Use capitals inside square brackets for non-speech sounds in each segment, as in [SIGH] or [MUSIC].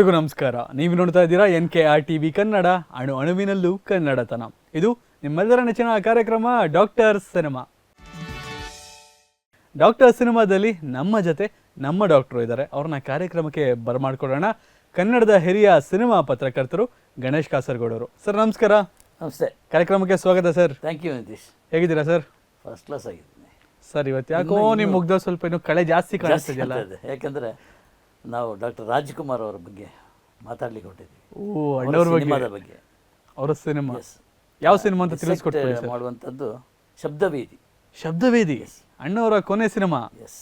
ಎಲ್ರಿಗೂ ನಮಸ್ಕಾರ. ನೀವು ನೋಡ್ತಾ ಇದ್ದೀರಾ N K R T V Kannada ಅಣು ಅಣುವಿನಲ್ಲೂ ಕನ್ನಡತನ. ಇದು ನಿಮ್ಮೆಲ್ಲರ ನೆಚ್ಚಿನ ಕಾರ್ಯಕ್ರಮ ಡಾಕ್ಟರ್ ಸಿನಿಮಾ. ಡಾಕ್ಟರ್ ಸಿನಿಮಾದಲ್ಲಿ ನಮ್ಮ ಜೊತೆ ನಮ್ಮ ಡಾಕ್ಟರ್ ಇದ್ದಾರೆ. ಅವ್ರನ್ನ ಕಾರ್ಯಕ್ರಮಕ್ಕೆ ಬರಮಾಡ್ಕೊಳ್ಳೋಣ. ಕನ್ನಡದ ಹಿರಿಯ ಸಿನಿಮಾ ಪತ್ರಕರ್ತರು ಗಣೇಶ್ ಕಾಸರಗೌಡರು ಸರ್ ನಮಸ್ಕಾರ. ನಮಸ್ತೆ. ಕಾರ್ಯಕ್ರಮಕ್ಕೆ ಸ್ವಾಗತ ಸರ್. ಥ್ಯಾಂಕ್ ಯು ನಿತೀಶ್ ಹೇಗಿದ್ದೀರಾ ಸರ್? ಫಸ್ಟ್ ಕ್ಲಾಸ್ ಆಗಿದ್ದೀನಿ. ಸರ್ ಇವತ್ತು ಯಾಕೋ ನಿಮ್ಮ ಮುಗ್ದ ಸ್ವಲ್ಪ ಇನ್ನು ಕಳೆ ಜಾಸ್ತಿ ಕಾಣಿಸ್ತಿದೆಯಲ್ಲ? ಯಾಕಂದ್ರೆ ನಾವು ಡಾಕ್ಟರ್ ರಾಜ್ಕುಮಾರ್ ಅವರ ಬಗ್ಗೆ ಮಾತಾಡ್ಲಿಕ್ಕೆ ಹೊಟ್ಟಿದ್ವಿ ಓ ಅಣ್ಣವ್ರ ಬಗ್ಗೆ. ಸಿನಿಮಾದ ಬಗ್ಗೆ. ಅವರ ಸಿನಿಮಾ? Yes. ಯಾವ ಸಿನಿಮಾ ಅಂತ Dissect ತಿಳಿಸ್ಕೊಟ್ಬಿಡಿ ಸರ್. ಮಾಡುವಂಥದ್ದು ಶಬ್ದವೇದಿ. ಶಬ್ದವೇದಿ? ಅಣ್ಣವರ ಕೊನೆ ಸಿನಿಮಾ? ಎಸ್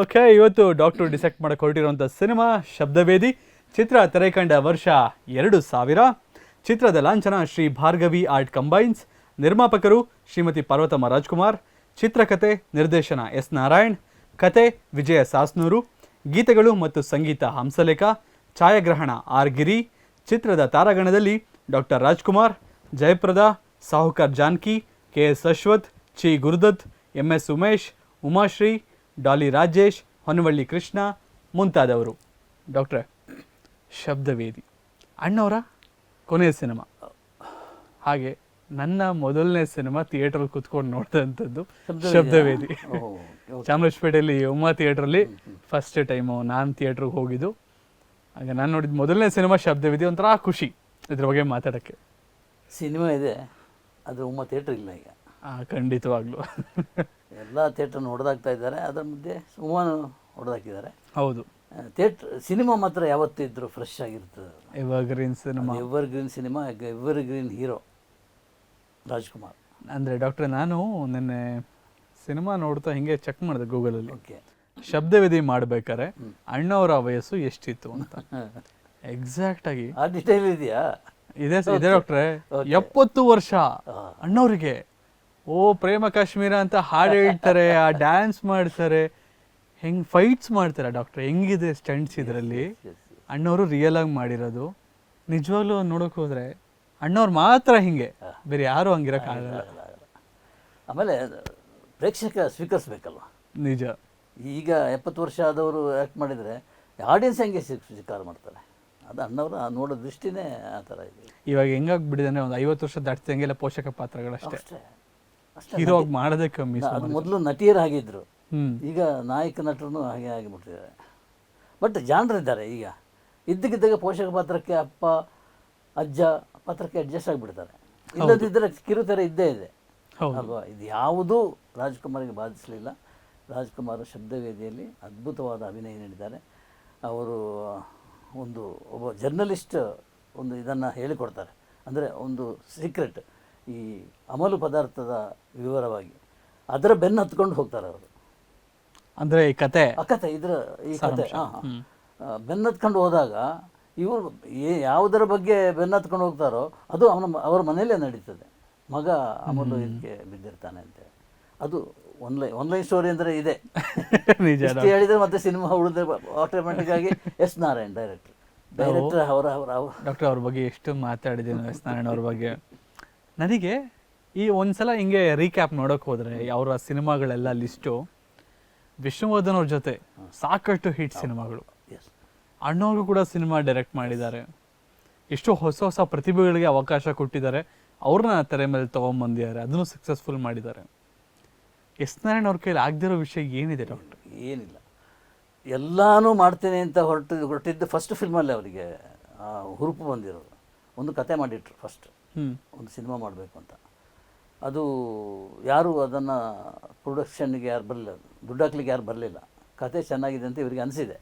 ಓಕೆ ಇವತ್ತು ಡಾಕ್ಟರ್ ಡಿಸೆಕ್ಟ್ ಮಾಡಕ್ಕೆ ಹೊರಟಿರುವಂಥ ಸಿನಿಮಾ ಶಬ್ದವೇದಿ. ಚಿತ್ರ ತೆರೆ ಕಂಡ ವರ್ಷ ಎರಡು ಸಾವಿರ. ಚಿತ್ರದ ಲಾಂಛನ ಶ್ರೀ ಭಾರ್ಗವಿ ಆರ್ಟ್ ಕಂಬೈನ್ಸ್. ನಿರ್ಮಾಪಕರು ಶ್ರೀಮತಿ ಪಾರ್ವತಮ್ಮ ರಾಜ್ಕುಮಾರ್, ಚಿತ್ರಕತೆ ನಿರ್ದೇಶನ ಎಸ್ ನಾರಾಯಣ್, ಕತೆ ವಿಜಯ ಸಾಸ್ನೂರು, ಗೀತೆಗಳು ಮತ್ತು ಸಂಗೀತ ಹಂಸಲೇಖ, ಛಾಯಾಗ್ರಹಣ ಆರ್ ಗಿರಿ, ಚಿತ್ರದ ತಾರಾಗಣದಲ್ಲಿ doctor Rajkumar, Jayaprada, Sahukar Janaki K S Ashwath Chi Gurudath M S Umesh, Umashree, Dolly Rajesh Honnavalli Krishna ಮುಂತಾದವರು. ಡಾಕ್ಟರ್, ಶಬ್ದವೇದಿ. ಅಣ್ಣವರ ಕೊನೆಯ ಸಿನಿಮಾ. ಹಾಗೆ ನನ್ನ ಮೊದಲನೇ ಸಿನಿಮಾ ಥಿಯೇಟರ್ ಕುತ್ಕೊಂಡು ನೋಡಿದಂಥದ್ದು ಶಬ್ದವೇದಿ. ಚಾಮರಾಜಪೇಟೆಯಲ್ಲಿ ಉಮಾ ಥಿಯೇಟ್ರಲ್ಲಿ ಫಸ್ಟ್ ಟೈಮು ನಾನು ಥಿಯೇಟ್ರಿಗೆ ಹೋಗಿದ್ದು. ಆಗ ನಾನು ನೋಡಿದ ಮೊದಲನೇ ಸಿನಿಮಾ ಶಬ್ದವೇದಿ ಒಂಥರ ಖುಷಿ ಇದ್ರ ಬಗ್ಗೆ ಮಾತಾಡೋಕ್ಕೆ. ಸಿನಿಮಾ ಇದೆ ಆದರೆ ಉಮ್ಮ ಥಿಯೇಟ್ರ್ ಇಲ್ಲ ಈಗ. ಆ, ಖಂಡಿತವಾಗ್ಲೂ. ಎಲ್ಲ ಥಿಯೇಟ್ರ್ ಹೊಡೆದಾಗ್ತಾ ಇದ್ದಾರೆ ಅದರ ಮಧ್ಯೆ ಸುಮಾರು ಹೊಡೆದಾಕಿದ್ದಾರೆ. ಹೌದು. ಥಿಯೇಟ್ರ್ ಸಿನಿಮಾ ಮಾತ್ರ ಯಾವತ್ತೂ ಇದ್ರೂ ಫ್ರೆಶ್ ಆಗಿರ್ತದೆ. ಎವರ್ಗ್ರೀನ್ ಸಿನಿಮಾ. Evergreen cinema evergreen hero Rajkumar. ಅಂದರೆ ಡಾಕ್ಟ್ರೆ ನಾನು ನಿನ್ನೆ ಸಿನಿಮಾ ನೋಡ್ತಾ ಹಿಂಗೆ ಚೆಕ್ ಮಾಡಿದೆ ಗೂಗಲಲ್ಲಿ ಓಕೆ. ಶಬ್ದವಿಧಿ ಮಾಡ್ಬೇಕಾರೆ ಅಣ್ಣವರ ವಯಸ್ಸು ಎಷ್ಟಿತ್ತು ಅಂತ. [LAUGHS] ಎಕ್ಸಾಕ್ಟ್ ಆಗಿ. ಆ ಡಿಟೇಲ್ ಇದೆಯಾ? ಇದೆ ಸ- ಇದೆ ಡಾಕ್ಟ್ರೆ ಎಪ್ಪತ್ತು ವರ್ಷ ಅಣ್ಣವ್ರಿಗೆ. ಓ ಪ್ರೇಮ ಕಾಶ್ಮೀರ ಅಂತ ಹಾಡು ಹೇಳ್ತಾರೆ ಆ ಡ್ಯಾನ್ಸ್ ಮಾಡ್ತಾರೆ. ಹೆಂಗ್ ಫೈಟ್ಸ್ ಮಾಡ್ತಾರೆ ಡಾಕ್ಟ್ರೆ ಹೆಂಗಿದೆ ಸ್ಟಂಟ್ಸ್ ಇದರಲ್ಲಿ? ಅಣ್ಣವರು ರಿಯಲ್ ಆಗಿ ಮಾಡಿರೋದು. ನಿಜವಾಗ್ಲೂ ನೋಡಕ್ ಹೋದ್ರೆ ಅಣ್ಣವ್ರು ಮಾತ್ರ ಹಿಂಗೆ. ಬೇರೆ ಯಾರು ಹಂಗಿರಕ್ಕಾಗಲ್ಲ ಆಮೇಲೆ ಪ್ರೇಕ್ಷಕ ಸ್ವೀಕರಿಸ್ಬೇಕಲ್ವ? ನಿಜ. ಈಗ ಎಪ್ಪತ್ತು ವರ್ಷ ಆದವರು ಆ್ಯಕ್ಟ್ ಮಾಡಿದರೆ ಆಡಿಯನ್ಸ್ ಹೆಂಗೆ ಸ್ವೀ- ಸ್ವೀಕಾರ ಮಾಡ್ತಾರೆ? ಅದು ಅಣ್ಣವ್ರು ನೋಡೋ ದೃಷ್ಟಿನೇ ಆ ಥರ ಇದೆ. ಇವಾಗ ಹೆಂಗಾಗ್ಬಿಟ್ಟಿದೆ ಬಿಡಿದಾನೆ ಒಂದು ಐವತ್ತು ವರ್ಷ ದಾಟ್ತಿದಂಗೆಲ್ಲ ಪೋಷಕ ಪಾತ್ರಗಳಷ್ಟೇ. ಅಷ್ಟೇ ಅಷ್ಟೇ. ಹೀರೋ ಮಾಡೋದೇ ಕಮ್ಮಿ ಅದು ಮೊದಲು ನಟಿಯರು ಹಾಗಿದ್ರು ಈಗ ನಾಯಕ ನಟರು ಹಾಗೆ ಆಗಿಬಿಟ್ಟಿದ್ದಾರೆ. ಬಟ್ ಜಾಣರಿದ್ದಾರೆ ಈಗ. ಇದ್ದಕ್ಕಿದ್ದಾಗ ಪೋಷಕ ಪಾತ್ರಕ್ಕೆ ಅಪ್ಪ ಅಜ್ಜ ಪಾತ್ರಕ್ಕೆ ಅಡ್ಜಸ್ಟ್ ಆಗಿಬಿಡ್ತಾರೆ. ಇಲ್ಲದಿದ್ದರೆ ಕಿರುತೆರ ಇದ್ದೇ ಇದೆ. ಅಲ್ವಾ? ಇದು ಯಾವುದೂ ರಾಜ್ಕುಮಾರಿಗೆ ಬಾಧಿಸಲಿಲ್ಲ. ರಾಜ್ಕುಮಾರ್ ಶಬ್ದವೇದಿಯಲ್ಲಿ ಅದ್ಭುತವಾದ ಅಭಿನಯ ನೀಡಿದ್ದಾರೆ. ಅವರು ಒಂದು ಒಬ್ಬ ಜರ್ನಲಿಸ್ಟ್ ಒಂದು ಇದನ್ನು ಹೇಳಿಕೊಡ್ತಾರೆ. ಅಂದರೆ ಒಂದು ಸೀಕ್ರೆಟ್ ಈ ಅಮಲು ಪದಾರ್ಥದ ವಿವರವಾಗಿ. ಅದರ ಬೆನ್ನು ಹತ್ಕೊಂಡು ಹೋಗ್ತಾರೆ ಅವರು. ಅಂದ್ರೆ ಈ ಕತೆ ಆ ಕತೆ ಇದರ ಈ ಕತೆ. ಹಾಂ ಬೆನ್ನು ಹತ್ಕೊಂಡು ಹೋದಾಗ ಇವರು ಏ ಯಾವುದರ ಬಗ್ಗೆ ಬೆನ್ನತ್ಕೊಂಡು ಹೋಗ್ತಾರೋ ಅದು ಅವನ ಅವರ ಮನೆಯಲ್ಲೇ ನಡೀತದೆ. ಮಗ ಅಮಲು ಇದಕ್ಕೆ ಬಿದ್ದಿರ್ತಾನೆ ಅಂತ. ಅದು ಒನ್ಲೈನ್ ಒನ್ಲೈನ್ ಸ್ಟೋರಿ ಅಂದರೆ ಇದೆ. [LAUGHS] ಹೇಳಿದರೆ ಮತ್ತೆ ಸಿನಿಮಾ ಉಳಿದ್ರೆ ಆಟೋಮೆಟಿಕ್ ಆಗಿ ಎಸ್ ನಾರಾಯಣ್ ಡೈರೆಕ್ಟರ್. ಡೈರೆಕ್ಟರ್ ಅವರ ಅವರ ಅವರ. ಡಾಕ್ಟರ್ ಅವ್ರ ಬಗ್ಗೆ ಎಷ್ಟು ಮಾತಾಡಿದ್ದೀನಿ ಎಸ್ ನಾರಾಯಣ್ ಅವ್ರ ಬಗ್ಗೆ. ನನಗೆ ಈ ಒಂದ್ಸಲ ಹಿಂಗೆ ರೀಕ್ಯಾಪ್ ನೋಡೋಕೆ ಹೋದರೆ ಅವರ ಸಿನಿಮಾಗಳೆಲ್ಲ ಲಿಸ್ಟು ವಿಷ್ಣುವರ್ಧನ್ ಅವ್ರ ಜೊತೆ ಸಾಕಷ್ಟು ಹಿಟ್ ಸಿನಿಮಾಗಳು. ಅಣ್ಣವ್ರು ಕೂಡ ಸಿನಿಮಾ ಡೈರೆಕ್ಟ್ ಮಾಡಿದ್ದಾರೆ. ಎಷ್ಟು ಹೊಸ ಹೊಸ ಪ್ರತಿಭೆಗಳಿಗೆ ಅವಕಾಶ ಕೊಟ್ಟಿದ್ದಾರೆ. ಅವ್ರನ್ನ ತೆರೆ ಮೇಲೆ ತೊಗೊಂಬಂದಿದ್ದಾರೆ. ಅದನ್ನು ಸಕ್ಸಸ್ಫುಲ್ ಮಾಡಿದ್ದಾರೆ. ಎಸ್ ನಾರಾಯಣ ಅವ್ರ ಕೈಲಿ ಆಗದಿರೋ ವಿಷಯ ಏನಿದೆ ಡಾಕ್ಟರ್? ಏನಿಲ್ಲ. ಎಲ್ಲನೂ ಮಾಡ್ತೇನೆ ಅಂತ ಹೊರಟು ಹೊರಟಿದ್ದು ಫಸ್ಟ್ ಫಿಲ್ಮಲ್ಲಿ ಅವರಿಗೆ ಹುರುಪು ಬಂದಿರೋದು. ಒಂದು ಕತೆ ಮಾಡಿಟ್ರು ಫಸ್ಟ್ ಒಂದು ಸಿನಿಮಾ ಮಾಡಬೇಕು ಅಂತ. ಅದು ಯಾರು ಅದನ್ನು ಪ್ರೊಡಕ್ಷನ್ಗೆ ಯಾರು ಬರಲಿಲ್ಲ ದುಡ್ಡು ಹಾಕ್ಲಿಕ್ಕೆ ಯಾರು ಬರಲಿಲ್ಲ. ಕತೆ ಚೆನ್ನಾಗಿದೆ ಅಂತ ಇವರಿಗೆ ಅನಿಸಿದೆ.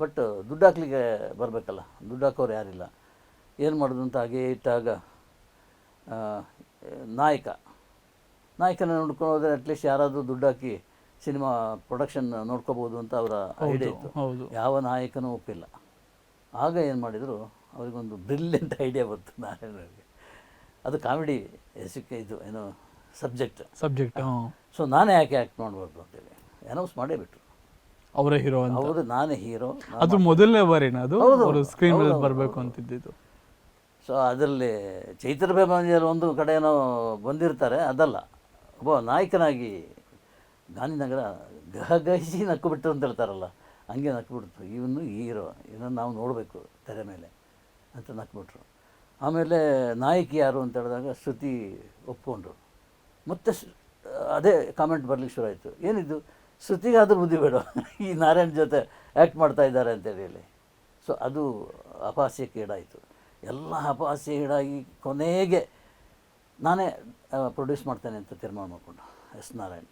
ಬಟ್ ದುಡ್ಡು ಹಾಕ್ಲಿಕ್ಕೆ ಬರಬೇಕಲ್ಲ. ದುಡ್ಡು ಹಾಕೋರು ಯಾರಿಲ್ಲ. ಏನು ಮಾಡೋದು ಅಂತ ಹಾಗೆ ಇಟ್ಟಾಗ ನಾಯಕ. ನಾಯಕನ ನೋಡ್ಕೊಂಡು ಹೋದರೆ ಅಟ್ಲೀಸ್ಟ್ ಯಾರಾದರೂ ದುಡ್ಡು ಹಾಕಿ ಸಿನಿಮಾ ಪ್ರೊಡಕ್ಷನ್ ನೋಡ್ಕೋಬೋದು ಅಂತ ಅವರ ಐಡಿಯಾ ಇತ್ತು. ಯಾವ ನಾಯಕನೂ ಒಪ್ಪಿಲ್ಲ. ಆಗ ಏನು ಮಾಡಿದರು ಅವರಿಗೊಂದು ಬ್ರಿಲಿಯಂಟ್ ಐಡಿಯಾ ಬಂತು ನಾರಾಯಣರಿಗೆ. ಅದು ಕಾಮಿಡಿ ಎಸಿಕೆ ಇದು ಏನು ಸಬ್ಜೆಕ್ಟ್ ಸಬ್ಜೆಕ್ಟ್ ಸೊ ನಾನೇ ಯಾಕೆ ಆ್ಯಕ್ಟ್ ಮಾಡಬಾರ್ದು ಅಂತೇಳಿ. ಅನೌನ್ಸ್ ಮಾಡೇ ಬಿಟ್ರು. ಅವರೇ ಹೀರೋ ಅಂತ. ಅವರು ನಾನೇ ಹೀರೋ ಅದು ಮೊದಲನೇ ಬಾರಿನ ಅದು? ಹೌದು, ಅವರು ಸ್ಕ್ರೀನ್ ಮೇಲೆ ಹೌದು, ಬರಬೇಕು ಅಂತಿದ್ದಿದ್ದು. ಸೊ ಅದರಲ್ಲಿ ಚೈತ್ರ ಪ್ರಪಂಚದಲ್ಲಿ ಒಂದು ಕಡೆ ಏನೋ ಬಂದಿರ್ತಾರೆ ಅದಲ್ಲ. ಒಬ್ಬ ನಾಯಕನಾಗಿ ಗಾಂಧಿನಗರ ಗಹಗಹಿಸಿ ನಕ್ಕು ಬಿಟ್ಟರು ಅಂತ ಹೇಳ್ತಾರಲ್ಲ ಹಂಗೆ ನಕ್ಬಿಡ್ತು ಇವನು ಹೀರೋ ಇದನ್ನು ನಾವು ನೋಡಬೇಕು ತೆರೆ ಮೇಲೆ ಅಂತ ನಕ್ಬಿಟ್ರು. ಆಮೇಲೆ ನಾಯಕಿ ಯಾರು ಅಂತ ಹೇಳಿದಾಗ ಶ್ರುತಿ ಒಪ್ಕೊಂಡ್ರು. ಮತ್ತೆ ಅದೇ ಕಾಮೆಂಟ್ ಬರಲಿಕ್ಕೆ ಶುರು ಆಯಿತು. ಏನಿದು? ಶ್ರುತಿಗಾದ್ರೂ ಬುದ್ಧಿ ಬೇಡ. ಈ ನಾರಾಯಣ ಜೊತೆ ಆ್ಯಕ್ಟ್ ಮಾಡ್ತಾ ಇದ್ದಾರೆ ಅಂತೇಳಿ ಹೇಳಿ. ಸೊ ಅದು ಅಪಹಾಸ್ಯಕ್ಕೀಡಾಯಿತು ಎಲ್ಲ ಅಪಹಾಸ್ಯಕ್ಕೀಡಾಗಿ ಕೊನೆಗೆ ನಾನೇ ಪ್ರೊಡ್ಯೂಸ್ ಮಾಡ್ತೇನೆ ಅಂತ ತೀರ್ಮಾನ ಮಾಡಿಕೊಂಡು. ಎಸ್ ನಾರಾಯಣ್.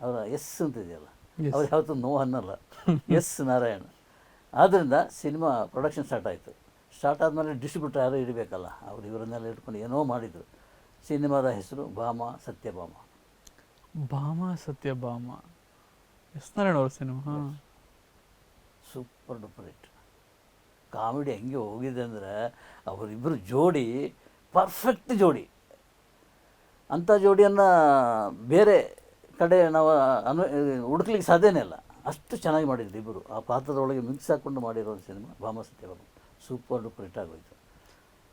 ಅವರ ಎಸ್ ಅಂತಿದೆಯಲ್ಲ. ಅವ್ರು ಯಾವತ್ತೂ ನೋ ಅನ್ನಲ್ಲ. ಎಸ್ ನಾರಾಯಣ್. ಆದ್ದರಿಂದ ಸಿನಿಮಾ ಪ್ರೊಡಕ್ಷನ್ ಸ್ಟಾರ್ಟ್ ಆಯಿತು. ಸ್ಟಾರ್ಟ್ ಆದಮೇಲೆ ಡಿಸ್ಟ್ರಿಬ್ಯೂಟರ್ ಯಾರು ಇರಬೇಕಲ್ಲ? ಅವ್ರು ಇವರನ್ನೆಲ್ಲ ಇಟ್ಕೊಂಡು ಏನೋ ಮಾಡಿದರು. ಸಿನಿಮಾದ ಹೆಸರು ಭಾಮ ಸತ್ಯಭಾಮ. ಭಾಮ ಸತ್ಯಭಾಮ. ಎಸ್ ನಾರಾಯಣ ಅವ್ರ ಸಿನಿಮಾ ಹಾಂ. Super duper hit. ಕಾಮಿಡಿ ಹೆಂಗೆ ಹೋಗಿದೆ ಅಂದರೆ ಅವರಿಬ್ಬರು ಜೋಡಿ ಪರ್ಫೆಕ್ಟ್ ಜೋಡಿ. ಅಂಥ ಜೋಡಿಯನ್ನು ಬೇರೆ ಕಡೆ ನಾವು ಅನ್ವ ಹುಡುಕ್ಲಿಕ್ಕೆ ಸಾಧ್ಯನೇ ಇಲ್ಲ. ಅಷ್ಟು ಚೆನ್ನಾಗಿ ಮಾಡಿದ್ರು ಇಬ್ಬರು ಆ ಪಾತ್ರದೊಳಗೆ ಮಿಕ್ಸ್ ಹಾಕ್ಕೊಂಡು ಮಾಡಿರೋ cinema Bhama Satyabhama super duper hit ಆಗೋಯ್ತು.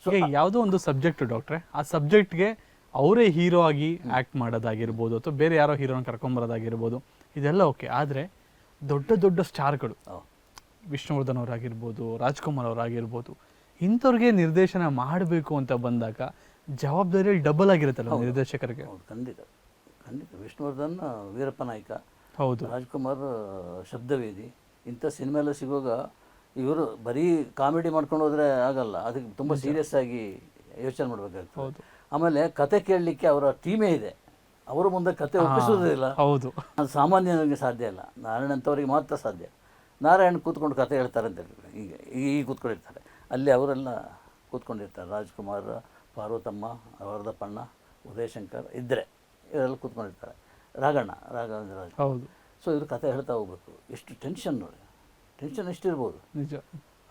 ಸೊ ಈಗ ಯಾವುದೋ ಒಂದು ಸಬ್ಜೆಕ್ಟ್ ಡಾಕ್ಟ್ರೆ ಆ ಸಬ್ಜೆಕ್ಟ್ಗೆ ಅವರೇ ಹೀರೋ ಆಗಿ ಆ್ಯಕ್ಟ್ ಮಾಡೋದಾಗಿರ್ಬೋದು ಅಥವಾ ಬೇರೆ ಯಾರೋ ಹೀರೋನ ಕರ್ಕೊಂಬರೋದಾಗಿರ್ಬೋದು. ಇದೆಲ್ಲ ಓಕೆ ಆದರೆ ದೊಡ್ಡ ದೊಡ್ಡ ಸ್ಟಾರ್ಗಳು ವಿಷ್ಣುವರ್ಧನ್ ಅವರಾಗಿರ್ಬೋದು ರಾಜ್ಕುಮಾರ್ ಅವರಾಗಿರ್ಬೋದು ಇಂಥವ್ರಿಗೆ ನಿರ್ದೇಶನ ಮಾಡಬೇಕು ಅಂತ ಬಂದಾಗ ಜವಾಬ್ದಾರಿ ಡಬಲ್ ಆಗಿರುತ್ತಲ್ಲ ನಿರ್ದೇಶಕರಿಗೆ? ಹೌದು ಖಂಡಿತ. ಖಂಡಿತ. ವಿಷ್ಣುವರ್ಧನ್ ವೀರಪ್ಪ ನಾಯ್ಕ ಹೌದು. ರಾಜ್ಕುಮಾರ್ ಶಬ್ದವೇದಿ ಇಂಥ ಸಿನಿಮಾ ಎಲ್ಲ ಸಿಗುವಾಗ ಇವರು ಬರೀ ಕಾಮಿಡಿ ಮಾಡ್ಕೊಂಡು ಹೋದರೆ ಆಗಲ್ಲ. ಅದಕ್ಕೆ ತುಂಬ ಸೀರಿಯಸ್ ಆಗಿ ಯೋಚನೆ ಮಾಡಬೇಕಾಗ್ತದೆ. ಹೌದು. ಆಮೇಲೆ ಕತೆ ಕೇಳಲಿಕ್ಕೆ ಅವರ ಟೀಮೇ ಇದೆ. ಅವರ ಮುಂದೆ ಕತೆ ಒಪ್ಪಿಸೋದಿಲ್ಲ ಹೌದು. ಅದು ಸಾಮಾನ್ಯನಿಗೆ ಸಾಧ್ಯ ಇಲ್ಲ ನಾರಾಯಣ ಅಂತವರಿಗೆ ಮಾತ್ರ ಸಾಧ್ಯ. ನಾರಾಯಣ್ ಕೂತ್ಕೊಂಡು ಕತೆ ಹೇಳ್ತಾರೆ ಅಂತ ಈಗ ಈಗ ಕೂತ್ಕೊಂಡಿರ್ತಾರೆ. ಅಲ್ಲಿ ಅವರೆಲ್ಲ ಕೂತ್ಕೊಂಡಿರ್ತಾರೆ. ರಾಜ್ಕುಮಾರ್ ಪಾರ್ವತಮ್ಮ ವರದಪ್ಪಣ್ಣ ಉದಯಶಂಕರ್ ಇದ್ದರೆ ಇವರೆಲ್ಲ ಕೂತ್ಕೊಂಡಿರ್ತಾರೆ. ರಾಘಣ್ಣ ರಾಘವೇಂದ್ರ ರಾಜ್. ಹೌದು. ಸೊ ಇವರು ಕತೆ ಹೇಳ್ತಾ ಹೋಗ್ಬೇಕು. ಎಷ್ಟು ಟೆನ್ಷನ್ ನೋಡಿ. ಟೆನ್ಷನ್ ಎಷ್ಟಿರ್ಬೋದು? ನಿಜ.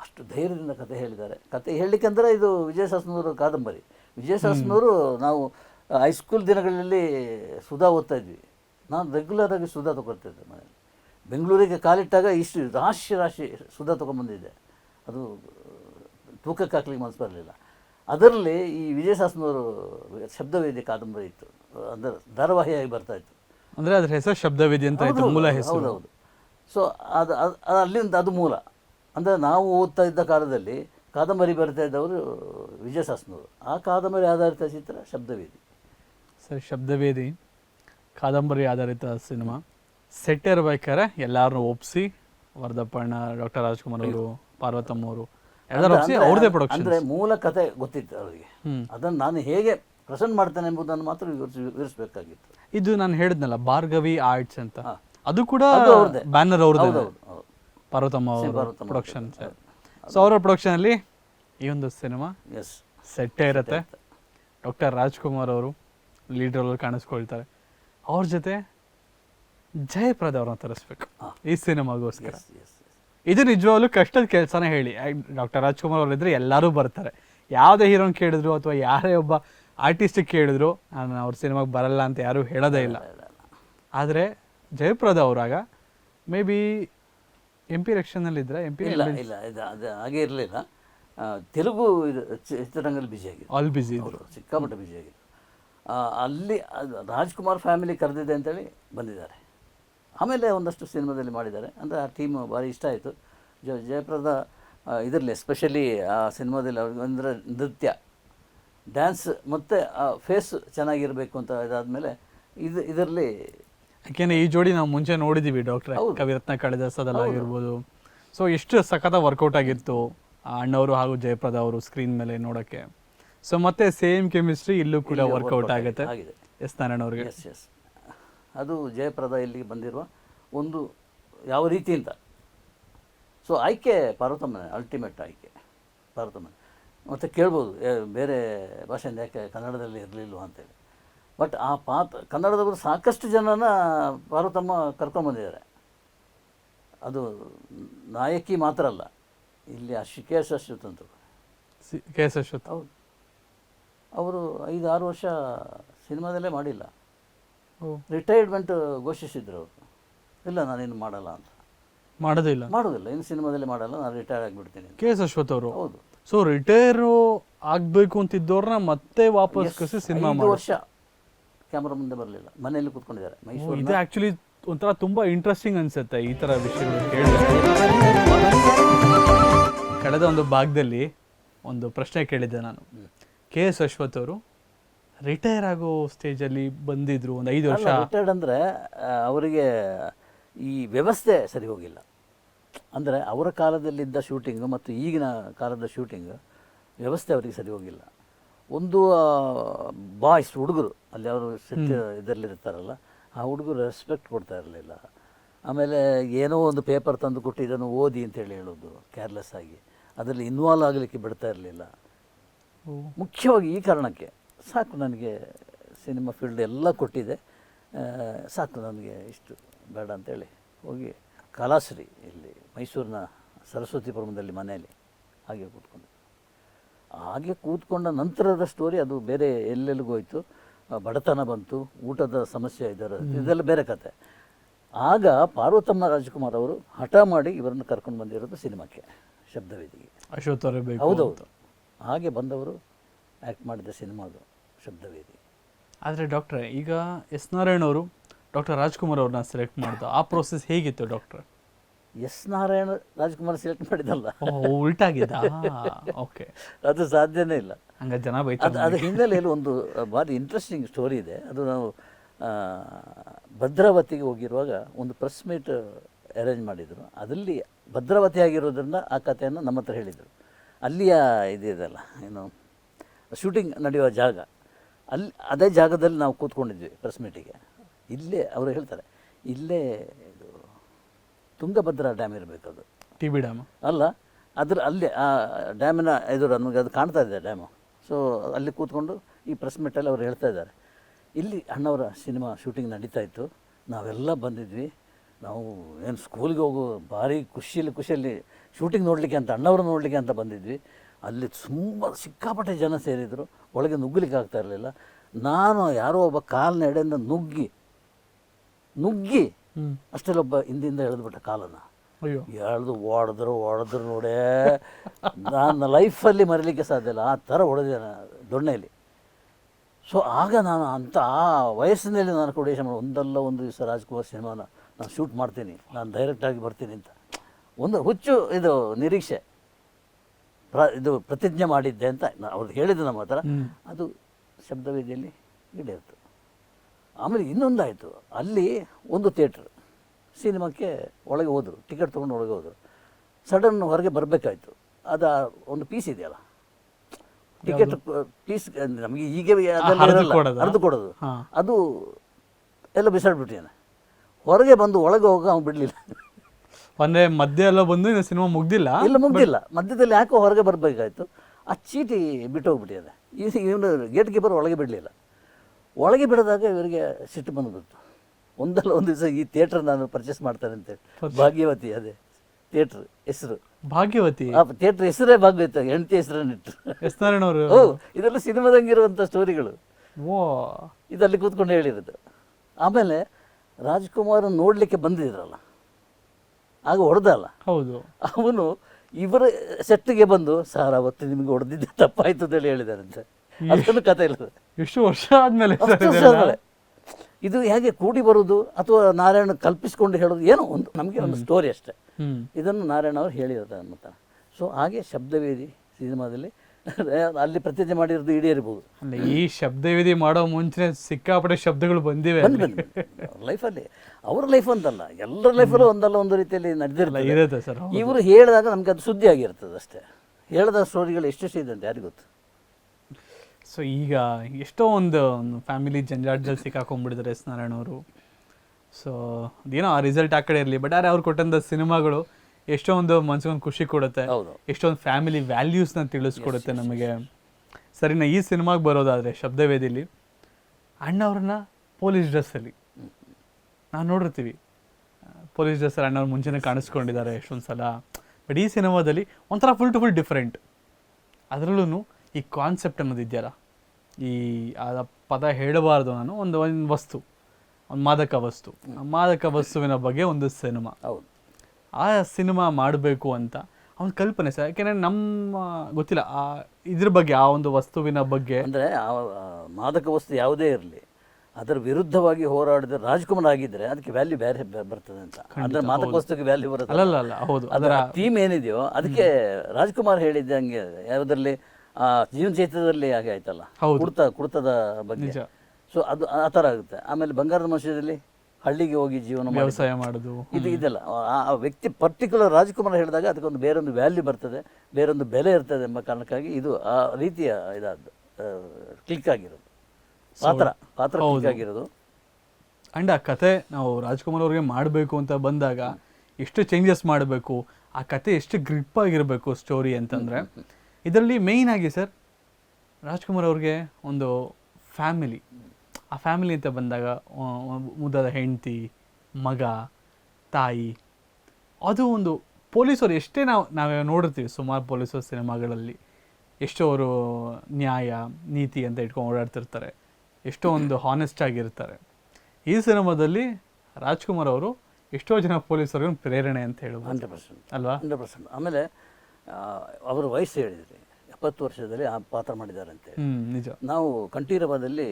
ಅಷ್ಟು ಧೈರ್ಯದಿಂದ ಕತೆ ಹೇಳಿದ್ದಾರೆ. ಕತೆ ಹೇಳಲಿಕ್ಕಂದ್ರೆ ಇದು ವಿಜಯ ಶಾಸನವರು ಕಾದಂಬರಿ. ವಿಜಯ ಶಾಸನವರು ನಾವು ಹೈಸ್ಕೂಲ್ ದಿನಗಳಲ್ಲಿ ಸುಧಾ ಓದ್ತಾ ಇದ್ವಿ. ನಾನು ರೆಗ್ಯುಲರ್ ಆಗಿ ಸುಧಾ ತೊಗೊಳ್ತಿದ್ದೆ ಮನೇಲಿ ಬೆಂಗಳೂರಿಗೆ ಕಾಲಿಟ್ಟಾಗ ಇಷ್ಟು ರಾಶಿ ರಾಶಿ ಸುಧಾ ತೊಗೊಂಬಂದಿದ್ದೆ ಅದು ತೂಕಕ್ಕೆ ಹಾಕ್ಲಿಕ್ಕೆ ಮನಸ್ಸು ಬರಲಿಲ್ಲ. ಅದರಲ್ಲಿ ಈ ವಿಜಯ ಶಾಸನವರು ಶಬ್ದವೇದಿ ಕಾದಂಬರಿ ಇತ್ತು. ಅಂದರೆ ಧಾರಾವಾಹಿಯಾಗಿ ಬರ್ತಾ ಇತ್ತು. ಅಂದರೆ ಅದ್ರ ಹೆಸರು ಶಬ್ದವೇದಿ ಅಂತ ಮೂಲ ಹೆಸರು. ಹೌದೌದು ಸೊ ಅದು ಅದು ಅಲ್ಲಿಂದ ಅದು ಮೂಲ. ಅಂದರೆ ನಾವು ಓದ್ತಾ ಇದ್ದ ಕಾಲದಲ್ಲಿ ಕಾದಂಬರಿ ಬರ್ತಾ ಇದ್ದವರು ವಿಜಯಶಾಸನವರು ಆ ಕಾದಂಬರಿ ಆಧಾರಿತ ಚಿತ್ರ ಶಬ್ದವೇದಿ. ಸರಿ ಶಬ್ದವೇದಿ ಕಾದಂಬರಿ ಆಧಾರಿತ ಸಿನಿಮಾ. ಸೆಟ್ ಇರ್ಬೇಕಾದ್ರೆ ಎಲ್ಲರನ್ನೂ ಒಪ್ಸಿ ವರದಪ್ಪಣ್ಣ ಡಾಕ್ಟರ್ ರಾಜ್ಕುಮಾರ್ ಅವರು ಪಾರ್ವತಮ್ಮ ಅವರು ಅವ್ರದೇ ಪ್ರೊಡಕ್ಷನ್ ಅಂದ್ರೆ ಮೂಲ ಕತೆ ಗೊತ್ತಿತ್ತು ಅವರಿಗೆ. ಅದನ್ನು ನಾನು ಹೇಗೆ ಪ್ರೆಸೆಂಟ್ ಮಾಡ್ತೇನೆ ಎಂಬುದನ್ನು ಮಾತ್ರ ವಿವರಿಸಿ ವಿವರಿಸಬೇಕಾಗಿತ್ತು. ಇದು ನಾನು ಹೇಳಿದ್ನಲ್ಲ ಭಾರ್ಗವಿ ಆರ್ಟ್ಸ್ ಅಂತ. ಅದು ಕೂಡ. ಬ್ಯಾನರ್ ಅವ್ರದ್ದು. ಪಾರ್ವತಮ್ಮ ಅವರು ಪ್ರೊಡಕ್ಷನ್ ಸೊ. ಅವರ ಪ್ರೊಡಕ್ಷನ್ ಅಲ್ಲಿ ಈ ಒಂದು ಸಿನಿಮಾ ಎಸ್ ಸೆಟ್ಟೇ ಇರುತ್ತೆ. ಡಾಕ್ಟರ್ ರಾಜ್ಕುಮಾರ್ ಅವರು ಲೀಡ್ ರೋಲ್ ಕಾಣಿಸ್ಕೊಳ್ತಾರೆ. ಅವ್ರ ಜೊತೆ ಜಯಪ್ರದ ಅವ್ರನ್ನ ತರಿಸ್ಬೇಕು. ಈ ಸಿನಿಮಾಗೋಸ್ಕರ. ಇದು ನಿಜವಾಗ್ಲೂ ಕಷ್ಟದ ಕೆಲಸನೇ ಹೇಳಿ. ಡಾಕ್ಟರ್ ರಾಜ್ಕುಮಾರ್ ಅವರಿದ್ರೆ ಎಲ್ಲರೂ ಬರ್ತಾರೆ. ಯಾವುದೇ ಹೀರೋನ್ ಕೇಳಿದ್ರು ಅಥವಾ ಯಾರೇ ಒಬ್ಬ ಆರ್ಟಿಸ್ಟ್ ಕೇಳಿದ್ರು ನಾನು ಅವ್ರ ಸಿನಿಮಾಗೆ ಬರಲ್ಲ ಅಂತ ಯಾರೂ ಹೇಳೋದೇ ಇಲ್ಲ. ಆದರೆ ಜಯಪ್ರದ ಅವರಾಗ ಮೇ ಬಿ ಎಂ ಪಿ ಇದ್ರೆ ಎಂ ಪಿ ಇಲ್ಲ ಇಲ್ಲ ಇದು ಅದು ಹಾಗೆ ಇರಲಿಲ್ಲ. ತೆಲುಗು ಇದು ಚಿ- ಬ್ಯುಸಿ ಬ್ಯುಸಿಯಾಗಿದೆ ಆಲ್ ಬಿಸಿ ಇದ್ರು. ಹೌದು ಸಿಕ್ಕಾಪಟ್ಟೆ ಬ್ಯುಸಿಯಾಗಿದೆ ಆ, ಅಲ್ಲಿ ರಾಜ್ಕುಮಾರ್ ಫ್ಯಾಮಿಲಿ ಕರೆದಿದೆ ಅಂತೇಳಿ ಬಂದಿದ್ದಾರೆ. ಆಮೇಲೆ ಒಂದಷ್ಟು ಸಿನಿಮಾದಲ್ಲಿ ಮಾಡಿದ್ದಾರೆ. ಅಂದರೆ ಆ ಟೀಮ್ ಭಾರಿ ಇಷ್ಟ ಆಯಿತು. ಜ ಜಯಪ್ರದ ಇದರಲ್ಲಿ ಎಸ್ಪೆಷಲಿ ಆ ಸಿನಿಮಾದಲ್ಲಿ ಅವ್ರಿಗೆ ಅಂದರೆ ನೃತ್ಯ ಡ್ಯಾನ್ಸ್ ಮತ್ತು ಫೇಸ್ ಚೆನ್ನಾಗಿರಬೇಕು ಅಂತ ಇದಾದಮೇಲೆ ಇದು ಇದರಲ್ಲಿ ಯಾಕೆಂದರೆ ಈ ಜೋಡಿ ನಾವು ಮುಂಚೆ ನೋಡಿದ್ದೀವಿ ಡಾಕ್ಟ್ರೆ. ಕವಿರತ್ನ ಕಳೆದಸದಲ್ಲ ಆಗಿರ್ಬೋದು. ಸೊ ಎಷ್ಟು ಸಖತ ವರ್ಕೌಟ್ ಆಗಿತ್ತು ಆ ಅಣ್ಣವರು ಹಾಗೂ ಜಯಪ್ರದ ಅವರು ಸ್ಕ್ರೀನ್ ಮೇಲೆ ನೋಡೋಕ್ಕೆ. ಸೊ ಮತ್ತೆ ಸೇಮ್ ಕೆಮಿಸ್ಟ್ರಿ ಇಲ್ಲೂ ಕೂಡ ವರ್ಕ್ಔಟ್ ವರ್ಕೌಟ್ ಆಗುತ್ತೆ. ಆಗಿದೆ. ಎಸ್ ನಾರಾಯಣ ಅವ್ರಿಗೆ. ಎಸ್ ಎಸ್ ಅದು ಜಯಪ್ರದ ಇಲ್ಲಿಗೆ ಬಂದಿರುವ ಒಂದು ಯಾವ ರೀತಿ ಅಂತ. ಸೊ ಆಯ್ಕೆ ಪಾರ್ವತಮ್ಮನೆ ಅಲ್ಟಿಮೇಟ್ ಆಯ್ಕೆ ಪಾರ್ವತಮ್ಮನೆ. ಮತ್ತು ಕೇಳ್ಬೋದು ಬೇರೆ ಭಾಷೆಯಿಂದ ಯಾಕೆ ಕನ್ನಡದಲ್ಲಿ ಇರಲಿಲ್ವ ಅಂತೇಳಿ. ಬಟ್ ಆ ಪಾತ್ರ ಕನ್ನಡದವರು ಸಾಕಷ್ಟು ಜನನ ಪಾರ್ವತಮ್ಮ ಕರ್ಕೊಂಬಂದಿದ್ದಾರೆ ಅದು ನಾಯಕಿ ಮಾತ್ರ ಅಲ್ಲ ಇಲ್ಲಿ ಆ ಕೆ ಎಸ್ ಅಶ್ವತ್ ಅಂತ ಕೆ ಎಸ್ ಅಶ್ವತ್ ಹೌದು. ಅವರು ಐದು ಆರು ವರ್ಷ ಸಿನಿಮಾದಲ್ಲೇ ಮಾಡಿಲ್ಲ. ರಿಟೈರ್ಮೆಂಟ್ ಘೋಷಿಸಿದ್ರು ಅವರು. ಇಲ್ಲ ನಾನೇನು ಮಾಡಲ್ಲ ಅಂತ. ಮಾಡೋದಿಲ್ಲ ಮಾಡೋದಿಲ್ಲ. ಇನ್ನು ಸಿನಿಮಾದಲ್ಲಿ ಮಾಡಲ್ಲ. ನಾನು ರಿಟೈರ್ ಆಗಿಬಿಡ್ತೀನಿ ಕೆ ಎಸ್ ಅಶ್ವಥ್ ಅವರು. ಹೌದು. ಸೊ ರಿಟೈರ್ ಆಗಬೇಕು ಅಂತಿದ್ದವ್ರನ್ನ ಮತ್ತೆ ವಾಪಸ್ ಕಸಿ ಸಿನಿಮಾ ಐದು ಮಾಡಿ ವರ್ಷ ಕ್ಯಾಮ್ರಾ ಮುಂದೆ ಬರಲಿಲ್ಲ. ಮನೆಯಲ್ಲಿ ಕೂತ್ಕೊಂಡಿದ್ದಾರೆ. ಮೈಸೂರು ಇದು ಆಕ್ಚುಲಿ ಒಂಥರ ತುಂಬಾ ಇಂಟ್ರೆಸ್ಟಿಂಗ್ ಅನ್ಸುತ್ತೆ ಈ ತರ ವಿಷಯಗಳು ಕೇಳಿದ್ರೆ. ಕಳೆದ ಒಂದು ಭಾಗದಲ್ಲಿ ಒಂದು ಪ್ರಶ್ನೆ ಕೇಳಿದ್ದೆ ನಾನು. ಕೆ ಎಸ್ ಅಶ್ವಥ್ ಅವರು ರಿಟೈರ್ ಆಗೋ ಸ್ಟೇಜಲ್ಲಿ ಬಂದಿದ್ರು ಒಂದು ಐದು ವರ್ಷ. ರಿಟೈರ್ಡ್ ಅಂದರೆ ಅವರಿಗೆ ಈ ವ್ಯವಸ್ಥೆ ಸರಿ ಹೋಗಿಲ್ಲ. ಅಂದರೆ ಅವರ ಕಾಲದಲ್ಲಿದ್ದ ಶೂಟಿಂಗ್ ಮತ್ತು ಈಗಿನ ಕಾಲದ ಶೂಟಿಂಗ್ ವ್ಯವಸ್ಥೆ ಅವರಿಗೆ ಸರಿ ಹೋಗಿಲ್ಲ. ಒಂದು ಬಾಯ್ಸ್ ಹುಡುಗರು ಅಲ್ಲಿ ಅವರು ಸೆಟ್ ಇದರಲ್ಲಿರ್ತಾರಲ್ಲ ಆ ಹುಡುಗರು ರೆಸ್ಪೆಕ್ಟ್ ಕೊಡ್ತಾ ಇರಲಿಲ್ಲ. ಆಮೇಲೆ ಏನೋ ಒಂದು ಪೇಪರ್ ತಂದು ಕೊಟ್ಟು ಇದನ್ನು ಓದಿ ಅಂತೇಳಿ ಹೇಳೋದು ಕೇರ್ಲೆಸ್ ಆಗಿ. ಅದರಲ್ಲಿ ಇನ್ವಾಲ್ವ್ ಆಗಲಿಕ್ಕೆ ಬಿಡ್ತಾ ಇರಲಿಲ್ಲ. ಮುಖ್ಯವಾಗಿ ಈ ಕಾರಣಕ್ಕೆ ಸಾಕು ನನಗೆ ಸಿನಿಮಾ ಫೀಲ್ಡ್ ಎಲ್ಲ ಕೊಟ್ಟಿದೆ. ಸಾಕು ನನಗೆ ಇಷ್ಟು ಬೇಡ ಅಂತೇಳಿ ಹೋಗಿ ಕಲಾಶ್ರೀ ಇಲ್ಲಿ ಮೈಸೂರಿನ ಸರಸ್ವತಿಪುರಮದಲ್ಲಿ ಮನೆಯಲ್ಲಿ ಹಾಗೆ ಕೂತ್ಕೊಂಡು. ಹಾಗೆ ಕೂತ್ಕೊಂಡ ನಂತರದ ಸ್ಟೋರಿ ಅದು ಬೇರೆ ಎಲ್ಲೆಲ್ಲಿಗೂ ಹೋಯ್ತು? ಬಡತನ ಬಂತು ಊಟದ ಸಮಸ್ಯೆ ಇದರ ಇದೆಲ್ಲ ಬೇರೆ ಕತೆ. ಆಗ ಪಾರ್ವತಮ್ಮ ರಾಜ್ಕುಮಾರ್ ಅವರು ಹಠ ಮಾಡಿ ಇವರನ್ನು ಕರ್ಕೊಂಡು ಬಂದಿರೋದು ಸಿನಿಮಾಕ್ಕೆ ಶಬ್ದವೇದಿಗೆ. ಅಶೋಕ್ ಹೌದೌದು. ಹಾಗೆ ಬಂದವರು ಆ್ಯಕ್ಟ್ ಮಾಡಿದ ಸಿನಿಮಾದು ಶಬ್ದವೇದಿ. ಆದರೆ ಡಾಕ್ಟರ್ ಈಗ ಎಸ್ ನಾರಾಯಣ್ ಅವರು ಡಾಕ್ಟರ್ ರಾಜ್ಕುಮಾರ್ ಅವ್ರನ್ನ ಸೆಲೆಕ್ಟ್ ಮಾಡಿದ ಆ ಪ್ರೋಸೆಸ್ ಹೇಗಿತ್ತು doctor? S Narayana Rajkumar select ಮಾಡಿದಲ್ಲ ಉಲ್ಟಾಗಿದ್ದ? ಓಕೆ. ಅದು ಸಾಧ್ಯನೇ ಇಲ್ಲ. ಹಂಗ ಜನ ಅದು ಬೈತಾರೆ ಅದು ಹಿನ್ನೆಲೆಯಲ್ಲಿ ಒಂದು ಭಾರಿ ಇಂಟ್ರೆಸ್ಟಿಂಗ್ ಸ್ಟೋರಿ ಇದೆ. ಅದು ನಾವು ಭದ್ರಾವತಿಗೆ ಹೋಗಿರುವಾಗ ಒಂದು ಪ್ರೆಸ್ ಮೀಟ್ ಅರೇಂಜ್ ಮಾಡಿದರು. ಅದರಲ್ಲಿ ಭದ್ರಾವತಿ ಆಗಿರೋದ್ರಿಂದ ಆ ಕಥೆಯನ್ನು ನಮ್ಮ ಹತ್ರ ಹೇಳಿದರು. ಅಲ್ಲಿಯ ಇದೆಯಲ್ಲ ಏನು ಶೂಟಿಂಗ್ ನಡೆಯುವ ಜಾಗ. ಅಲ್ಲಿ ಅದೇ ಜಾಗದಲ್ಲಿ ನಾವು ಕೂತ್ಕೊಂಡಿದ್ವಿ ಪ್ರೆಸ್ ಮೀಟಿಗೆ ಇಲ್ಲೇ ಅವರು ಹೇಳ್ತಾರೆ ಇಲ್ಲೇ ಇದು ತುಂಗಭದ್ರಾ ಡ್ಯಾಮ್ ಇರಬೇಕು ಅದು ಟಿ ಬಿ ಡ್ಯಾಮ್ ಅಲ್ಲ ಅದ್ರ ಅಲ್ಲಿ ಆ ಡ್ಯಾಮಿನ ಎದುರು ನಮಗೆ ಅದು ಕಾಣ್ತಾ ಇದೆ ಡ್ಯಾಮು ಸೊ ಅಲ್ಲಿ ಕೂತ್ಕೊಂಡು ಈ ಪ್ರೆಸ್ ಮೀಟಲ್ಲಿ ಅವ್ರು ಹೇಳ್ತಾ ಇದ್ದಾರೆ. ಇಲ್ಲಿ ಅಣ್ಣವರ ಸಿನಿಮಾ ಶೂಟಿಂಗ್ ನಡೀತಾ ಇತ್ತು. ನಾವೆಲ್ಲ ಬಂದಿದ್ವಿ. ನಾವು ಏನು ಸ್ಕೂಲ್ಗೆ ಹೋಗೋ ಭಾರಿ ಖುಷಿಯಲ್ಲಿ ಖುಷಿಯಲ್ಲಿ ಶೂಟಿಂಗ್ ನೋಡಲಿಕ್ಕೆ ಅಂತ ಅಣ್ಣವರು ನೋಡಲಿಕ್ಕೆ ಅಂತ ಬಂದಿದ್ವಿ. ಅಲ್ಲಿ ತುಂಬ ಸಿಕ್ಕಾಪಟ್ಟೆ ಜನ ಸೇರಿದರು. ಒಳಗೆ ನುಗ್ಗಲಿಕ್ಕೆ ಆಗ್ತಾ ಇರಲಿಲ್ಲ. ನಾನು ಯಾರೋ ಒಬ್ಬ ಕಾಲ್ನಡೆಯಿಂದ ನುಗ್ಗಿ ನುಗ್ಗಿ ಅಷ್ಟೆಲ್ಲೊಬ್ಬ ಅಷ್ಟೆಲ್ಲ ಒಬ್ಬ ಹಿಂದಿಂದ ಎಳೆದ್ಬಿಟ್ಟ ಕಾಲನ್ನು. ಎಳೆದು ಓಡಿದ್ರು ಓಡಿದ್ರು ನೋಡೇ. ನನ್ನ ಲೈಫಲ್ಲಿ ಮರೀಲಿಕ್ಕೆ ಸಾಧ್ಯ ಇಲ್ಲ. ಆ ಥರ ಹೊಡೆದೆ ದೊಣ್ಣೆಯಲ್ಲಿ. ಸೊ ಆಗ ನಾನು ಅಂಥ ಆ ವಯಸ್ಸಿನಲ್ಲಿ ನಾನು ಕೊಡೇಶ ಮಾಡಿ ಒಂದಲ್ಲ ಒಂದು ದಿವಸ ರಾಜ್ಕುಮಾರ್ ಸಿನಿಮಾನ ನಾನು ಶೂಟ್ ಮಾಡ್ತೀನಿ. ನಾನು ಡೈರೆಕ್ಟಾಗಿ ಬರ್ತೀನಿ ಅಂತ. ಒಂದು ಹುಚ್ಚು ಇದು ನಿರೀಕ್ಷೆ. ಪ್ರ ಇದು ಪ್ರತಿಜ್ಞೆ ಮಾಡಿದ್ದೆ ಅಂತ ಅವ್ರು ಹೇಳಿದ್ದು ನಮ್ಮ ಹತ್ರ. ಅದು ಶಬ್ದವೇದಿಯಲ್ಲಿ ಈಡೇರಿತು. ಆಮೇಲೆ ಇನ್ನೊಂದಾಯಿತು. ಅಲ್ಲಿ ಒಂದು ಥಿಯೇಟ್ರ್ ಸಿನಿಮಾಕ್ಕೆ ಒಳಗೆ ಹೋದರು ಟಿಕೆಟ್ ತೊಗೊಂಡು ಒಳಗೆ ಹೋದರು. ಸಡನ್ ಹೊರಗೆ ಬರಬೇಕಾಯ್ತು. ಅದು ಒಂದು ಪೀಸ್ ಇದೆಯಲ್ಲ? ಟಿಕೆಟ್ ಪೀಸ್ ನಮಗೆ ಹೀಗೆ. ಕೊಡೋದಾ? ಕೊಡೋದು. ಅದು ಎಲ್ಲ ಬಿಸಾಡ್ಬಿಟ್ಟಿದ್ದಾನೆ. ಹೊರಗೆ ಬಂದು ಒಳಗೆ ಹೋಗ ಅವ್ನು ಬಿಡಲಿಲ್ಲ. ಅಂದ್ರೆ ಮಧ್ಯೆ ಎಲ್ಲ ಬಂದು ಇನ್ನು ಸಿನಿಮಾ ಮುಗ್ದಿಲ್ಲ. ಇಲ್ಲ ಮುಗ್ದಿಲ್ಲ. ಮಧ್ಯದಲ್ಲಿ ಯಾಕೋ ಹೊರಗೆ ಬರಬೇಕಾಯ್ತು. ಆ ಚೀಟಿ ಬಿಟ್ಟೋಗ್ಬಿಟ್ಟಿದೆ. ಇವನು ಗೇಟ್ ಕೀಪರ್ ಒಳಗೆ ಬಿಡಲಿಲ್ಲ. ಒಳಗೆ ಬಿಡದಾಗ ಇವರಿಗೆ ಸಿಟ್ಟು ಬಂದ್ಬಿಡ್ತು. ಒಂದಲ್ಲ ಒಂದು ದಿವಸ ಈ ಥಿಯೇಟರ್ ನಾನು ಪರ್ಚೇಸ್ ಮಾಡ್ತಾರೆ ಅಂತೇಳಿ. ಭಾಗ್ಯವತಿ ಅದೇ. ಥಿಯೇಟರ್ ಹೆಸರು. ಭಾಗ್ಯವತಿ? ಥಿಯೇಟರ್ ಹೆಸರೇ ಭಾಗ್ಯವತಿ ಹೆಂಡತಿ ಹೆಸರನ್ನಿಟ್ಟು ಎಸ್ ನಾರಾಯಣ ಅವರು ಓ ಇದೆಲ್ಲ ಸಿನಿಮಾದಂಗಿರುವಂಥ ಸ್ಟೋರಿಗಳು ಓ. ಇದಲ್ಲಿ ಕೂತ್ಕೊಂಡು ಹೇಳಿರೋದು. ಆಮೇಲೆ ರಾಜ್ಕುಮಾರ್ ನೋಡಲಿಕ್ಕೆ ಬಂದಿದ್ರಲ್ಲ. ಆಗ ಹೊಡೆದಲ್ಲ. ಹೌದು. ಅವನು ಇವರ ಸೆಟ್ಗೆ ಬಂದು ಸರ್ ಅವತ್ತು ನಿಮಗೆ ಹೊಡೆದಿದ್ದೆ ತಪ್ಪಾಯ್ತು ಅಂತೇಳಿ ಹೇಳಿದಾರಂತೆ ಅದನ್ನು ಕತೆ ಇಲ್ಲ ಎಷ್ಟು ವರ್ಷ ಆದ್ಮೇಲೆ. ಇದು ಹೇಗೆ ಕೂಡಿ ಬರುವುದು ಅಥವಾ ನಾರಾಯಣ ಕಲ್ಪಿಸಿಕೊಂಡು ಹೇಳೋದು ಏನೋ ಒಂದು ನಮಗೆ ಒಂದು ಸ್ಟೋರಿ ಅಷ್ಟೇ. ಇದನ್ನು ನಾರಾಯಣ ಅವರು ಹೇಳಿರೋದು ಹತ್ರ ಸೊ ಹಾಗೆ ಶಬ್ದವೇದಿ ಸಿನಿಮಾದಲ್ಲಿ ಅಲ್ಲಿ ಪ್ರತಿಜ್ಞೆ ಮಾಡಿರೋದು ಈಡೇರಬಹುದು ಅಂದ್ರೆ ಈ ಶಬ್ದವಿಧಿ ಮಾಡೋ ಮುಂಚೆ ಸಿಕ್ಕಾಪಟ್ಟೆ ಶಬ್ದಗಳು ಬಂದಿವೆ ಬಂದು ಅಲ್ಲಿ. ಲೈಫಲ್ಲಿ ಅವ್ರ ಲೈಫ್ ಅಂತಲ್ಲ ಎಲ್ಲರ ಲೈಫಲ್ಲೂ ಒಂದಲ್ಲ ಒಂದು ರೀತಿಯಲ್ಲಿ ನಡೆದಿರಲ್ಲ ಇರುತ್ತೆ ಸರ್ ಇವರು ಹೇಳಿದಾಗ ನಮ್ಗೆ ಅದು ಸುದ್ದಿ ಆಗಿರ್ತದೆ ಅಷ್ಟೇ. ಹೇಳಿದ ಸ್ಟೋರಿಗಳು ಎಷ್ಟೆಷ್ಟು ಇದೆ ಅಂತ ಯಾರಿಗೂ ಗೊತ್ತು? ಸೊ ಈಗ ಎಷ್ಟೋ ಒಂದು ಫ್ಯಾಮಿಲಿ ಜಂಜಾಟದಲ್ಲಿ ಸಿಕ್ಕಾಕೊಂಡ್ಬಿಡಿದ್ರೆ ಎಸ್ ನಾರಾಯಣ ಅವರು. ಸೊ ಅದೇನೋ ಆ ರಿಸಲ್ಟ್ ಆ ಕಡೆ ಇರಲಿ ಬಟ್ ಆದರೆ ಅವ್ರು ಕೊಟ್ಟಂಥ ಸಿನಿಮಾಗಳು ಎಷ್ಟೋ ಒಂದು ಮನ್ಸಿಗೊಂದು ಖುಷಿ ಕೊಡುತ್ತೆ. ಹೌದು. ಎಷ್ಟೊಂದು ಫ್ಯಾಮಿಲಿ ವ್ಯಾಲ್ಯೂಸ್ನ ತಿಳಿಸ್ಕೊಡುತ್ತೆ ನಮಗೆ. ಸರಿನಾ ಈ ಸಿನಿಮಾಗೆ ಬರೋದಾದರೆ ಶಬ್ದವೇದಿಲಿ ಅಣ್ಣವ್ರನ್ನ ಪೊಲೀಸ್ ಡ್ರೆಸ್ಸಲ್ಲಿ. ನಾವು ನೋಡಿರ್ತೀವಿ. ಪೊಲೀಸ್ ಡ್ರೆಸ್ಸಲ್ಲಿ ಅಣ್ಣವ್ರು ಮುಂಚೆನೇ ಕಾಣಿಸ್ಕೊಂಡಿದ್ದಾರೆ ಎಷ್ಟೊಂದು ಸಲ. ಬಟ್ ಈ ಸಿನಿಮಾದಲ್ಲಿ ಒಂಥರ ಫುಲ್ ಟು ಫುಲ್ ಡಿಫ್ರೆಂಟ್ ಅದರಲ್ಲೂ ಈ ಕಾನ್ಸೆಪ್ಟ್ ಅನ್ನೋದು ಇದೆಯಲ್ಲ. ಈ ಆ ಪದ ಹೇಳಬಾರ್ದು ನಾನು ಒಂದು ಒಂದು ವಸ್ತು. ಒಂದು ಮಾದಕ ವಸ್ತು. ಆ ಮಾದಕ ವಸ್ತುವಿನ ಬಗ್ಗೆ ಒಂದು ಸಿನಿಮಾ. ಹೌದು. ಆ ಸಿನಿಮಾ ಮಾಡಬೇಕು ಅಂತ ಅವನ ಕಲ್ಪನೆ ಸರ್. ಯಾಕೆಂದರೆ ನಮ್ಮ ಗೊತ್ತಿಲ್ಲ ಆ ಇದ್ರ ಬಗ್ಗೆ ಆ ಒಂದು ವಸ್ತುವಿನ ಬಗ್ಗೆ. ಅಂದರೆ ಆ ಮಾದಕ ವಸ್ತು ಯಾವುದೇ ಇರಲಿ ಅದರ ವಿರುದ್ಧವಾಗಿ ಹೋರಾಡಿದ ರಾಜ್ಕುಮಾರ್ ಆಗಿದ್ರೆ ಅದಕ್ಕೆ ವ್ಯಾಲ್ಯೂ ಬೇರೆ ಬರ್ತದೆ ಅಂತ. ಅಂದ್ರೆ ಮಾದಕ ವಸ್ತುಗೆ ವ್ಯಾಲ್ಯೂ ಬರುತ್ತೆ ಅಲ್ಲ ಅಲ್ಲ ಹೌದು. ಅದರ ಥೀಮ್ ಏನಿದೆಯೋ ಅದಕ್ಕೆ ರಾಜ್ಕುಮಾರ್ ಹೇಳಿದ್ದಂಗೆ ಯಾವುದರಲ್ಲಿ ಆ ಜೀವನ ಚೈತ್ರದಲ್ಲಿ ಹಾಗೆ ಆಯ್ತಲ್ಲ. ಕುಡ್ತ ಕುಡ್ತದ ಬಗ್ಗೆ. ಸೊ ಅದು ಆ ಥರ ಆಗುತ್ತೆ. ಆಮೇಲೆ ಬಂಗಾರದ ಮಸೀದಲ್ಲಿ ಹಳ್ಳಿಗೆ ಹೋಗಿ ಜೀವನ ಮಾಡಿ. ವ್ಯವಸಾಯ ಮಾಡೋದು. ಇದು ಇದೆಲ್ಲ. ಆ- ಆ ವ್ಯಕ್ತಿ ಪರ್ಟಿಕ್ಯುಲರ್ ರಾಜ್ಕುಮಾರ್ ಹೇಳಿದಾಗ ಅದಕ್ಕೊಂದು ಬೇರೊಂದು ವ್ಯಾಲ್ಯೂ ಬರ್ತದೆ ಬೇರೊಂದು ಬೆಲೆ ಇರ್ತದೆ ಎಂಬ ಕಾರಣಕ್ಕಾಗಿ ಇದು ಆ ರೀತಿಯ ಇದಾದ ಕ್ಲಿಕ್ ಆಗಿರೋದು. ಪಾತ್ರ ಪಾತ್ರ ಕ್ಲಿಕ್ ಆಗಿರೋದು. ಅಂಡ್ ಆ ಕತೆ ನಾವು ರಾಜ್ಕುಮಾರ್ ಅವ್ರಿಗೆ ಮಾಡಬೇಕು ಅಂತ ಬಂದಾಗ ಎಷ್ಟು ಚೇಂಜಸ್ ಮಾಡಬೇಕು ಆ ಕತೆ ಎಷ್ಟು ಗ್ರಿಪ್ ಆಗಿರಬೇಕು ಸ್ಟೋರಿ ಅಂತಂದ್ರೆ ಇದರಲ್ಲಿ ಮೇಯ್ನ್ ಆಗಿ ಸರ್ ರಾಜ್ಕುಮಾರ್ ಅವ್ರಿಗೆ ಒಂದು ಫ್ಯಾಮಿಲಿ ಆ ಫ್ಯಾಮಿಲಿ ಅಂತ ಬಂದಾಗ ಮುದ್ದಾದ ಹೆಂಡತಿ ಮಗ ತಾಯಿ ಅದು ಒಂದು ಪೊಲೀಸರು ಎಷ್ಟೇ ನಾವು ನಾವೇ ನೋಡಿರ್ತೀವಿ ಸುಮಾರು ಪೊಲೀಸರು ಸಿನಿಮಾಗಳಲ್ಲಿ. ಎಷ್ಟೋ ಅವರು ನ್ಯಾಯ ನೀತಿ ಅಂತ ಇಟ್ಕೊಂಡು ಓಡಾಡ್ತಿರ್ತಾರೆ. ಎಷ್ಟೋ ಒಂದು ಹಾನೆಸ್ಟ್ ಆಗಿರ್ತಾರೆ. ಈ ಸಿನಿಮಾದಲ್ಲಿ ರಾಜ್ಕುಮಾರ್ ಅವರು ಎಷ್ಟೋ ಜನ ಪೊಲೀಸ್ ಒಂದು ಪ್ರೇರಣೆ ಅಂತ ಹೇಳುವ ಹಂಡ್ರೆಡ್ ಪರ್ಸೆಂಟ್. ಅಲ್ವಾ? Hundred percent. ಆಮೇಲೆ ಅವರ ವಯಸ್ಸು ಹೇಳಿದ್ರಿ. ಎಪ್ಪತ್ತು ವರ್ಷದಲ್ಲಿ ಆ ಪಾತ್ರ ಮಾಡಿದ್ದಾರೆ ಅಂತೇಳಿ ಹ್ಮ್ ನಿಜ. ನಾವು ಕಂಠೀರವದಲ್ಲಿ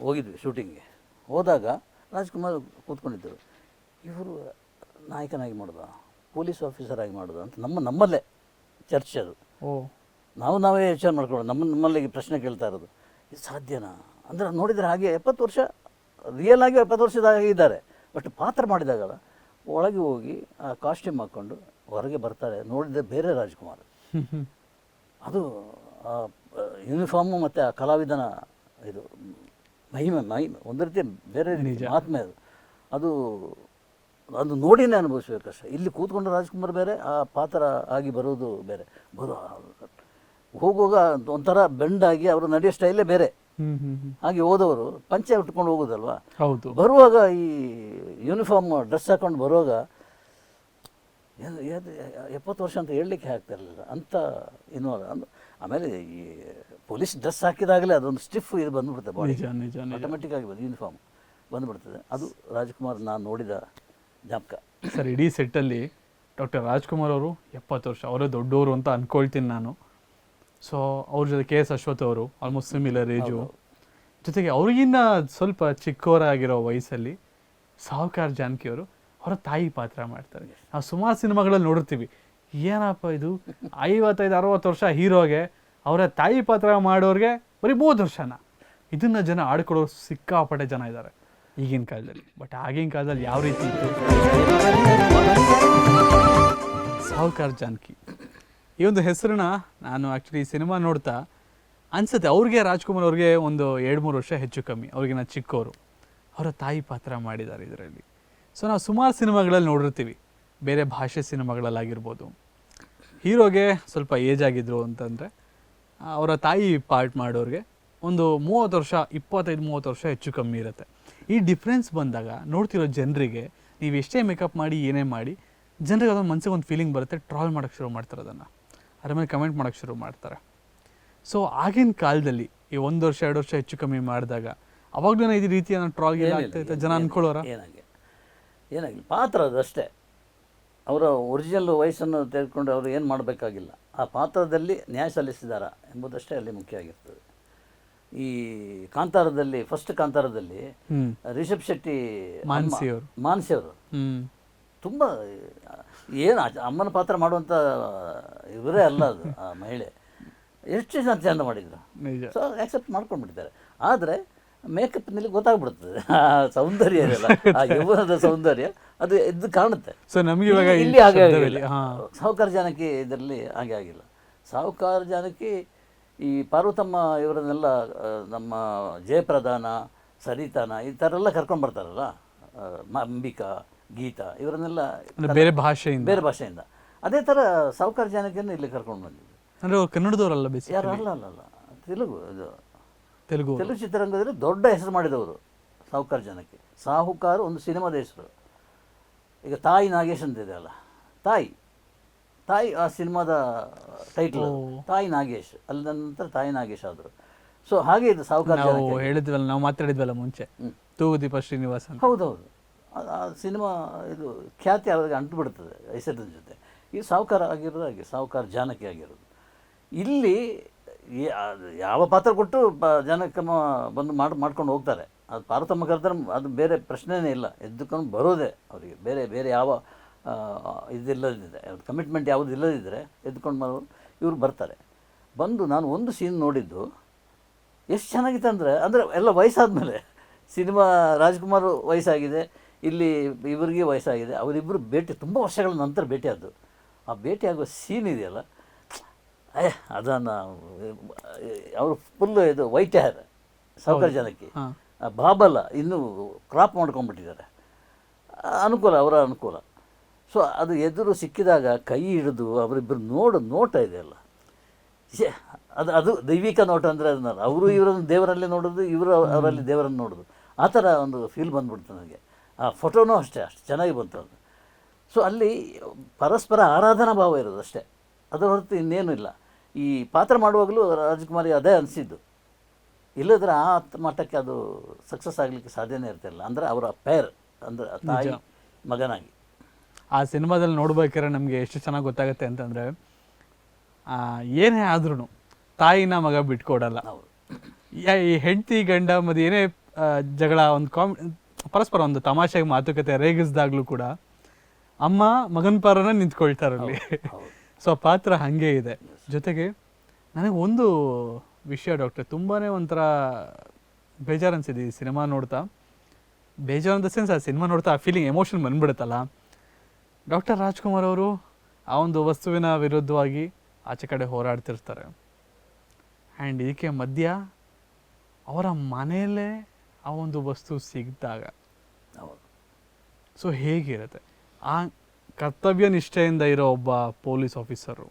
ಹೋಗಿದ್ವಿ ಶೂಟಿಂಗ್ಗೆ. ಹೋದಾಗ ರಾಜ್ಕುಮಾರ್ ಕೂತ್ಕೊಂಡಿದ್ದರು. ಇವರು ನಾಯಕನಾಗಿ ಮಾಡೋದ ಪೊಲೀಸ್ ಆಫೀಸರ್ ಆಗಿ ಮಾಡೋದ ಅಂತ ನಮ್ಮ ನಮ್ಮಲ್ಲೇ ಚರ್ಚೆ ಅದು. ಓ. ನಾವು ನಾವೇ ವಿಚಾರ ಮಾಡ್ಕೊಳ್ಳೋದು ನಮ್ಮ ನಮ್ಮಲ್ಲಿ ಈ ಪ್ರಶ್ನೆ ಕೇಳ್ತಾ ಇರೋದು ಇದು ಸಾಧ್ಯನಾ? ಅಂದರೆ ನೋಡಿದರೆ ಹಾಗೆ ಎಪ್ಪತ್ತು ವರ್ಷ ರಿಯಲ್ ಆಗಿ ಎಪ್ಪತ್ತು ವರ್ಷದ ಹಾಗೆ ಇದ್ದಾರೆ. ಬಟ್ ಪಾತ್ರ ಮಾಡಿದಾಗಲ್ಲ ಒಳಗೆ ಹೋಗಿ ಆ ಕಾಸ್ಟ್ಯೂಮ್ ಹಾಕ್ಕೊಂಡು ಹೊರಗೆ ಬರ್ತಾರೆ ನೋಡಿದರೆ ಬೇರೆ ರಾಜ್ಕುಮಾರ್. ಅದು ಯೂನಿಫಾರ್ಮು ಮತ್ತು ಆ ಕಲಾವಿದನ ಇದು ಮಹಿಮೆ ಮಹಿಮೆ ಒಂದು ರೀತಿ ಬೇರೆ ನಿಜ. ಮಹಾತ್ಮೆ ಅದು. ಅದು ಅದು ನೋಡಿನೇ ಅನುಭವಿಸ್ಬೇಕಷ್ಟೆ. ಇಲ್ಲಿ ಕೂತ್ಕೊಂಡು ರಾಜ್ಕುಮಾರ್ ಬೇರೆ ಆ ಪಾತ್ರ ಆಗಿ ಬರೋದು ಬೇರೆ. ಬರೋ ಹೋಗುವಾಗ ಒಂಥರ ಬೆಂಡಾಗಿ ಅವರು ನಡೆಯೋ ಸ್ಟೈಲೇ ಬೇರೆ. ಹಾಗೆ ಹೋದವರು ಪಂಚೆ ಉಟ್ಕೊಂಡು ಹೋಗೋದಲ್ವಾ? ಹೌದು. ಬರುವಾಗ ಈ ಯೂನಿಫಾರ್ಮ್ ಡ್ರೆಸ್ ಹಾಕೊಂಡು ಬರುವಾಗ ಎಪ್ಪತ್ತು ವರ್ಷ ಅಂತ ಹೇಳಲಿಕ್ಕೆ ಆಗ್ತಿರಲಿಲ್ಲ. ಅಂತ ಇನ್ವಾಲ್ವ್ ಅಂದ್ರೆ ಆಮೇಲೆ ಈ ಪೊಲೀಸ್ ಡ್ರೆಸ್ ಹಾಕಿದಾಗಲೇ ಅದೊಂದು ಸ್ಟಿಫ್ ಇದು ಬಂದ್ಬಿಡುತ್ತೆ ಬಾಡಿ ನಿಜ ನಿಜ ನಿಜ. ಆಟೋಮೆಟಿಕ್ ಆಗಿ ಬಂದು ಯೂನಿಫಾರ್ಮ್ ಬಂದ್ಬಿಡ್ತದೆ. ಅದು ರಾಜ್ಕುಮಾರ್ ನಾನು ನೋಡಿದ ಜ್ಞಾಪಕ. ಸರ್ ಇಡೀ ಸೆಟ್ಟಲ್ಲಿ ಡಾಕ್ಟರ್ ರಾಜ್ಕುಮಾರ್ ಅವರು ಎಪ್ಪತ್ತು ವರ್ಷ ಅವರೇ ದೊಡ್ಡವರು ಅಂತ ಅನ್ಕೊಳ್ತೀನಿ ನಾನು. ಸೊ ಅವ್ರ ಜೊತೆ ಕೆ ಎಸ್ ಅಶ್ವಥ್ ಅವರು ಆಲ್ಮೋಸ್ಟ್ ಸಿಮಿಲರ್ ಏಜು ಜೊತೆಗೆ ಅವ್ರಿಗಿನ್ನ ಸ್ವಲ್ಪ ಚಿಕ್ಕವರಾಗಿರೋ ವಯಸ್ಸಲ್ಲಿ ಸಾಹುಕಾರ್ ಜಾನಕಿ ಅವರು ತಾಯಿ ಪಾತ್ರ ಮಾಡ್ತಾರೆ. ನಾವು ಸುಮಾರು ಸಿನಿಮಾಗಳಲ್ಲಿ ನೋಡಿರ್ತೀವಿ. ಏನಪ್ಪ ಇದು? ಐವತ್ತೈದು, ಅರವತ್ತು ವರ್ಷ ಹೀರೋಗೆ ಅವರ ತಾಯಿ ಪಾತ್ರ ಮಾಡೋರಿಗೆ ಬರೀ ಮೂವತ್ತು ವರ್ಷನ? ಇದನ್ನ ಜನ ಆಡ್ಕೊಳ್ಳೋರು ಸಿಕ್ಕಾಪಟ್ಟೆ ಜನ ಇದ್ದಾರೆ ಈಗಿನ ಕಾಲದಲ್ಲಿ. ಬಟ್ ಆಗಿನ ಕಾಲದಲ್ಲಿ ಯಾವ ರೀತಿ ಇತ್ತು? ಸಾಹುಕಾರ್ ಜಾನಕಿ. ಈ ಒಂದು ಹೆಸರನ್ನ ನಾನು ಆ್ಯಕ್ಚುಲಿ ಸಿನಿಮಾ ನೋಡ್ತಾ ಅನ್ಸುತ್ತೆ. ಅವ್ರಿಗೆ, ರಾಜ್ಕುಮಾರ್ ಅವ್ರಿಗೆ ಒಂದು ಎರಡು ಮೂರು ವರ್ಷ ಹೆಚ್ಚು ಕಮ್ಮಿ. ಅವ್ರಿಗಿನ್ನ ಚಿಕ್ಕವರು ಅವರ ತಾಯಿ ಪಾತ್ರ ಮಾಡಿದ್ದಾರೆ ಇದರಲ್ಲಿ. ಸೊ ನಾವು ಸುಮಾರು ಸಿನಿಮಾಗಳಲ್ಲಿ ನೋಡಿರ್ತೀವಿ. ಬೇರೆ ಭಾಷೆ ಸಿನಿಮಾಗಳಲ್ಲಾಗಿರ್ಬೋದು. ಹೀರೋಗೆ ಸ್ವಲ್ಪ ಏಜ್ ಆಗಿದ್ರು ಅಂತಂದರೆ ಅವರ ತಾಯಿ ಪಾರ್ಟ್ ಮಾಡೋರಿಗೆ ಒಂದು ಮೂವತ್ತು ವರ್ಷ ಇಪ್ಪತ್ತೈದು ಮೂವತ್ತು ವರ್ಷ ಹೆಚ್ಚು ಕಮ್ಮಿ ಇರುತ್ತೆ. ಈ ಡಿಫ್ರೆನ್ಸ್ ಬಂದಾಗ ನೋಡ್ತಿರೋ ಜನರಿಗೆ ನೀವು ಎಷ್ಟೇ ಮೇಕಪ್ ಮಾಡಿ ಏನೇ ಮಾಡಿ ಜನರಿಗೆ ಅದೊಂದು ಮನಸ್ಸಿಗೆ ಒಂದು ಫೀಲಿಂಗ್ ಬರುತ್ತೆ ಟ್ರಾಲ್ ಮಾಡೋಕ್ಕೆ ಶುರು ಮಾಡ್ತಾರೆ ಅದನ್ನು. ಅದ್ರ ಮೇಲೆ ಕಮೆಂಟ್ ಮಾಡೋಕ್ಕೆ ಶುರು ಮಾಡ್ತಾರೆ. ಸೊ ಆಗಿನ ಕಾಲದಲ್ಲಿ ಈ ಒಂದು ವರ್ಷ ಎರಡು ವರ್ಷ ಹೆಚ್ಚು ಕಮ್ಮಿ ಮಾಡಿದಾಗ ಅವಾಗಲೂ ಈ ರೀತಿಯ ಟ್ರಾಲ್ ಏನಾಗ್ತಾ ಇತ್ತು? ಜನ ಅಂದ್ಕೊಳ್ಳೋರ ಏನಾಗಿಲ್ಲ ಪಾತ್ರ ಅದಷ್ಟೇ. ಅವರ ಒರಿಜಿನಲ್ ವಯಸ್ಸನ್ನು ತೆಗೆದುಕೊಂಡು ಅವರು ಏನು ಮಾಡಬೇಕಾಗಿಲ್ಲ. ಆ ಪಾತ್ರದಲ್ಲಿ ನ್ಯಾಯ ಸಲ್ಲಿಸಿದಾರಾ ಎಂಬುದಷ್ಟೇ ಅಲ್ಲಿ ಮುಖ್ಯ ಆಗಿರ್ತದೆ. ಈ ಕಾಂತಾರದಲ್ಲಿ ಫಸ್ಟ್ ಕಾಂತಾರದಲ್ಲಿ ರಿಷಬ್ ಶೆಟ್ಟಿ ಮಾನ್ಸಿ ಅವರು. ಮಾನಸಿ ಅವರು. ತುಂಬ ಏನು ಅಮ್ಮನ ಪಾತ್ರ ಮಾಡುವಂಥ ಇವರೇ ಅಲ್ಲ ಅದು ಆ ಮಹಿಳೆ. ಎಷ್ಟು ಜನ ಚಂದ ಮಾಡಿದ್ರು? ಸೊ ಆಕ್ಸೆಪ್ಟ್ ಮಾಡ್ಕೊಂಡ್ಬಿಟ್ಟಿದ್ದಾರೆ. ಆದರೆ ಮೇಕಪ್ನಲ್ಲಿ ಗೊತ್ತಾಗ್ಬಿಡ್ತದೆ. ಆ ಸೌಂದರ್ಯ ಇದೆಯಲ್ಲ ಆ ಯೌವನದ ಸೌಂದರ್ಯ ಅದು ಎದ್ದು ಕಾಣುತ್ತೆ. ಸೊ ನಮಗೆ ಇವಾಗ ಇಲ್ಲಿ- ಹಾಗೆ ಆಗಿಲ್ಲ. ಸಾಹುಕಾರ ಜಾನಕಿ ಇದರಲ್ಲಿ ಹಾಗೆ ಆಗಿಲ್ಲ. ಸಾಹುಕಾರ ಜಾನಕಿ ಈ ಪಾರ್ವತಮ್ಮ ಇವರನ್ನೆಲ್ಲ ನಮ್ಮ ಜಯಪ್ರಧಾನ ಸರಿತಾನ ಈ ಥರ ಎಲ್ಲ ಕರ್ಕೊಂಡು ಬರ್ತಾರಲ್ಲ ಅಂಬಿಕಾ ಗೀತಾ ಇವರನ್ನೆಲ್ಲ ಬೇರೆ ಭಾಷೆಯಿಂದ. ಬೇರೆ ಭಾಷೆಯಿಂದ. ಅದೇ ಥರ ಸಾಹುಕಾರ ಜಾನಕಿಯನ್ನು ಇಲ್ಲಿ ಕರ್ಕೊಂಡು ಬಂದಿದ್ದು. ಅಂದ್ರೆ ಕನ್ನಡದವರಲ್ಲ ಬೇಸಿ ಯಾರು? ಅಲ್ಲ ಅಲ್ಲ ಅಲ್ಲ. ತೆಲುಗು ಇದು. ತೆಲುಗು ತೆಲುಗು ಚಿತ್ರರಂಗದಲ್ಲಿ ದೊಡ್ಡ ಹೆಸರು ಮಾಡಿದವರು ಸಾಹುಕಾರ ಜನಕ್ಕೆ ಸಾಹುಕಾರ ಒಂದು ಸಿನಿಮಾದ ಹೆಸರು. ಈಗ ತಾಯಿ ನಾಗೇಶ್ ಅಂತ ಇದೆ ಅಲ್ಲ. ತಾಯಿ. ತಾಯಿ ಆ ಸಿನಿಮಾದ ಟೈಟ್ಲ್ ತಾಯಿ ನಾಗೇಶ್. ಅಲ್ಲ ನಂತರ ತಾಯಿ ನಾಗೇಶ್ ಆದರು. ಸೊ ಹಾಗೆ ಇದು ಸಾಹುಕಾರ ನಾವು ಹೇಳಿದ್ವಲ್ಲ ನಾವು ಮಾತಾಡಿದ್ವಲ್ಲ ಮುಂಚೆ. ತೂಗುದೀಪ ಶ್ರೀನಿವಾಸ ಹೌದೌದು. ಆ- ಸಿನಿಮಾ ಇದು ಖ್ಯಾತಿ ಅವ್ರಿಗೆ ಅಂಟು ಬಿಡ್ತದೆ ಹೆಸರಿನ ಜೊತೆ. ಈ ಸಾಹುಕಾರ ಆಗಿರೋದು ಹಾಗೆ ಸಾಹುಕಾರ ಜಾನಕಿ ಆಗಿರೋದು. ಇಲ್ಲಿ ಈ- ಯಾವ ಪಾತ್ರ ಕೊಟ್ಟು ಪ, ಜನಕ್ಕೆ ಬಂದು ಮಾಡಿ, ಮಾಡ್ಕೊಂಡು ಹೋಗ್ತಾರೆ. ಅದು ಪಾರತಮ್ಮ ಕರೆದ್ರೆ ಅದು ಬೇರೆ ಪ್ರಶ್ನೆನೇ ಇಲ್ಲ. ಎದ್ದುಕೊಂಡು ಬರೋದೇ ಅವರಿಗೆ. ಬೇರೆ ಬೇರೆ ಯಾವ ಇದಿಲ್ಲದಿದ್ದರೆ ಇದಿಲ್ಲದಿದ್ದರೆ ಕಮಿಟ್ಮೆಂಟ್ ಯಾವುದು ಇಲ್ಲದಿದ್ದರೆ ಎದ್ದುಕೊಂಡು ಬರೋರು ಇವರು ಬರ್ತಾರೆ. ಬಂದು ನಾನು ಒಂದು ಸೀನ್ ನೋಡಿದ್ದು, ಎಷ್ಟು ಚೆನ್ನಾಗಿತ್ತು ಅಂದರೆ ಅಂದರೆ ಎಲ್ಲ ವಯಸ್ಸಾದಮೇಲೆ. ಸಿನಿಮಾ ರಾಜ್ಕುಮಾರ್ ವಯಸ್ಸಾಗಿದೆ, ಇಲ್ಲಿ ಇವರಿಗೆ ವಯಸ್ಸಾಗಿದೆ ಅವರಿಬ್ಬರು ಭೇಟಿ, ತುಂಬ ವರ್ಷಗಳ ನಂತರ ಭೇಟಿಯಾದ್ದು. ಆ ಭೇಟಿಯಾಗುವ ಸೀನ್ ಇದೆಯಲ್ಲ ಅದನ್ನು ಅವರು ಫುಲ್ಲು ಇದು ವೈಟ್ ಹೇರ್ ಸೌಕರ್ಯ ಜನಕ್ಕೆ. ಬಾಬಲ್ಲ ಇನ್ನೂ ಕ್ರಾಪ್ ಮಾಡ್ಕೊಂಡ್ಬಿಟ್ಟಿದ್ದಾರೆ. ಅನುಕೂಲ ಅವರ ಅನುಕೂಲ. ಸೊ ಅದು ಎದುರು ಸಿಕ್ಕಿದಾಗ ಕೈ ಹಿಡಿದು ಅವರಿಬ್ಬರು ನೋಡು ನೋಟ ಇದೆಯಲ್ಲ. ಅಲ್ಲ ಅದು ಅದು ದೈವಿಕ ನೋಟ ಅಂದರೆ ಅದನ್ನ ಅವರು ಇವರನ್ನು ದೇವರಲ್ಲಿ ನೋಡೋದು ಇವರು ಅವರಲ್ಲಿ ದೇವರನ್ನು ನೋಡೋದು. ಆ ಥರ ಒಂದು ಫೀಲ್ ಬಂದ್ಬಿಡ್ತು ನನಗೆ. ಆ ಫೋಟೋನೂ ಅಷ್ಟೇ ಅಷ್ಟು ಚೆನ್ನಾಗಿ ಬಂತು ಅದು. ಸೊ ಅಲ್ಲಿ ಪರಸ್ಪರ ಆರಾಧನಾ ಭಾವ ಇರೋದು ಅಷ್ಟೇ. ಅದರ ಹೊರತು ಇನ್ನೇನು ಇಲ್ಲ. ಈ ಪಾತ್ರ ಮಾಡುವಾಗಲೂ ರಾಜ್ಕುಮಾರಿ ಅದೇ ಅನಿಸಿದ್ದು. ಇಲ್ಲದ್ರೆ ಆ ಮಟ್ಟಕ್ಕೆ ಅದು ಸಕ್ಸಸ್ ಆಗಲಿಕ್ಕೆ ಸಾಧ್ಯನೇ ಇರ್ತಿಲ್ಲ ಅಂದರೆ ಅವರ ಪೇರ್ ಅಂದರೆ ತಾಯಿ ಮಗನಾಗಿ. ಆ ಸಿನಿಮಾದಲ್ಲಿ ನೋಡ್ಬೇಕಾದ್ರೆ ನಮಗೆ ಎಷ್ಟು ಚೆನ್ನಾಗಿ ಗೊತ್ತಾಗುತ್ತೆ ಅಂತಂದರೆ ಏನೇ ಆದ್ರೂ ತಾಯಿನ ಮಗ ಬಿಟ್ಕೊಡಲ್ಲ. ಈ ಹೆಂಡತಿ ಗಂಡ ಮತ್ತು ಏನೇ ಜಗಳ ಒಂದು ಕಾಮ್ ಪರಸ್ಪರ ಒಂದು ತಮಾಷೆಗೆ ಮಾತುಕತೆ ರೇಗಿಸ್ದಾಗ್ಲೂ ಕೂಡ ಅಮ್ಮ ಮಗನ ಪರನ ನಿಂತ್ಕೊಳ್ತಾರಲ್ಲಿ. ಸೊ, ಪಾತ್ರ ಹಾಗೆ ಇದೆ. ಜೊತೆಗೆ ನನಗೆ ಒಂದು ವಿಷಯ, ಡಾಕ್ಟರ್ ತುಂಬಾ ಒಂಥರ ಬೇಜಾರು ಅನಿಸಿದೆ ಈ ಸಿನಿಮಾ ನೋಡ್ತಾ. ಬೇಜಾರು ಅಂತ ಸೆನ್ಸ್ ಆ ಸಿನಿಮಾ ನೋಡ್ತಾ ಆ ಫೀಲಿಂಗ್ ಎಮೋಷನ್ ಬಂದ್ಬಿಡುತ್ತಲ್ಲ. ಡಾಕ್ಟರ್ ರಾಜ್ಕುಮಾರ್ ಅವರು ಆ ಒಂದು ವಸ್ತುವಿನ ವಿರುದ್ಧವಾಗಿ ಆಚೆ ಕಡೆ ಹೋರಾಡ್ತಿರ್ತಾರೆ. ಆ್ಯಂಡ್ ಇದಕ್ಕೆ ಮಧ್ಯ ಅವರ ಮನೆಯಲ್ಲೇ ಆ ಒಂದು ವಸ್ತು ಸಿಗ್ದಾಗ. ಸೊ, ಹೇಗಿರುತ್ತೆ? ಆ ಕರ್ತವ್ಯ ನಿಷ್ಠೆಯಿಂದ ಇರೋ ಒಬ್ಬ ಪೊಲೀಸ್ ಆಫೀಸರು.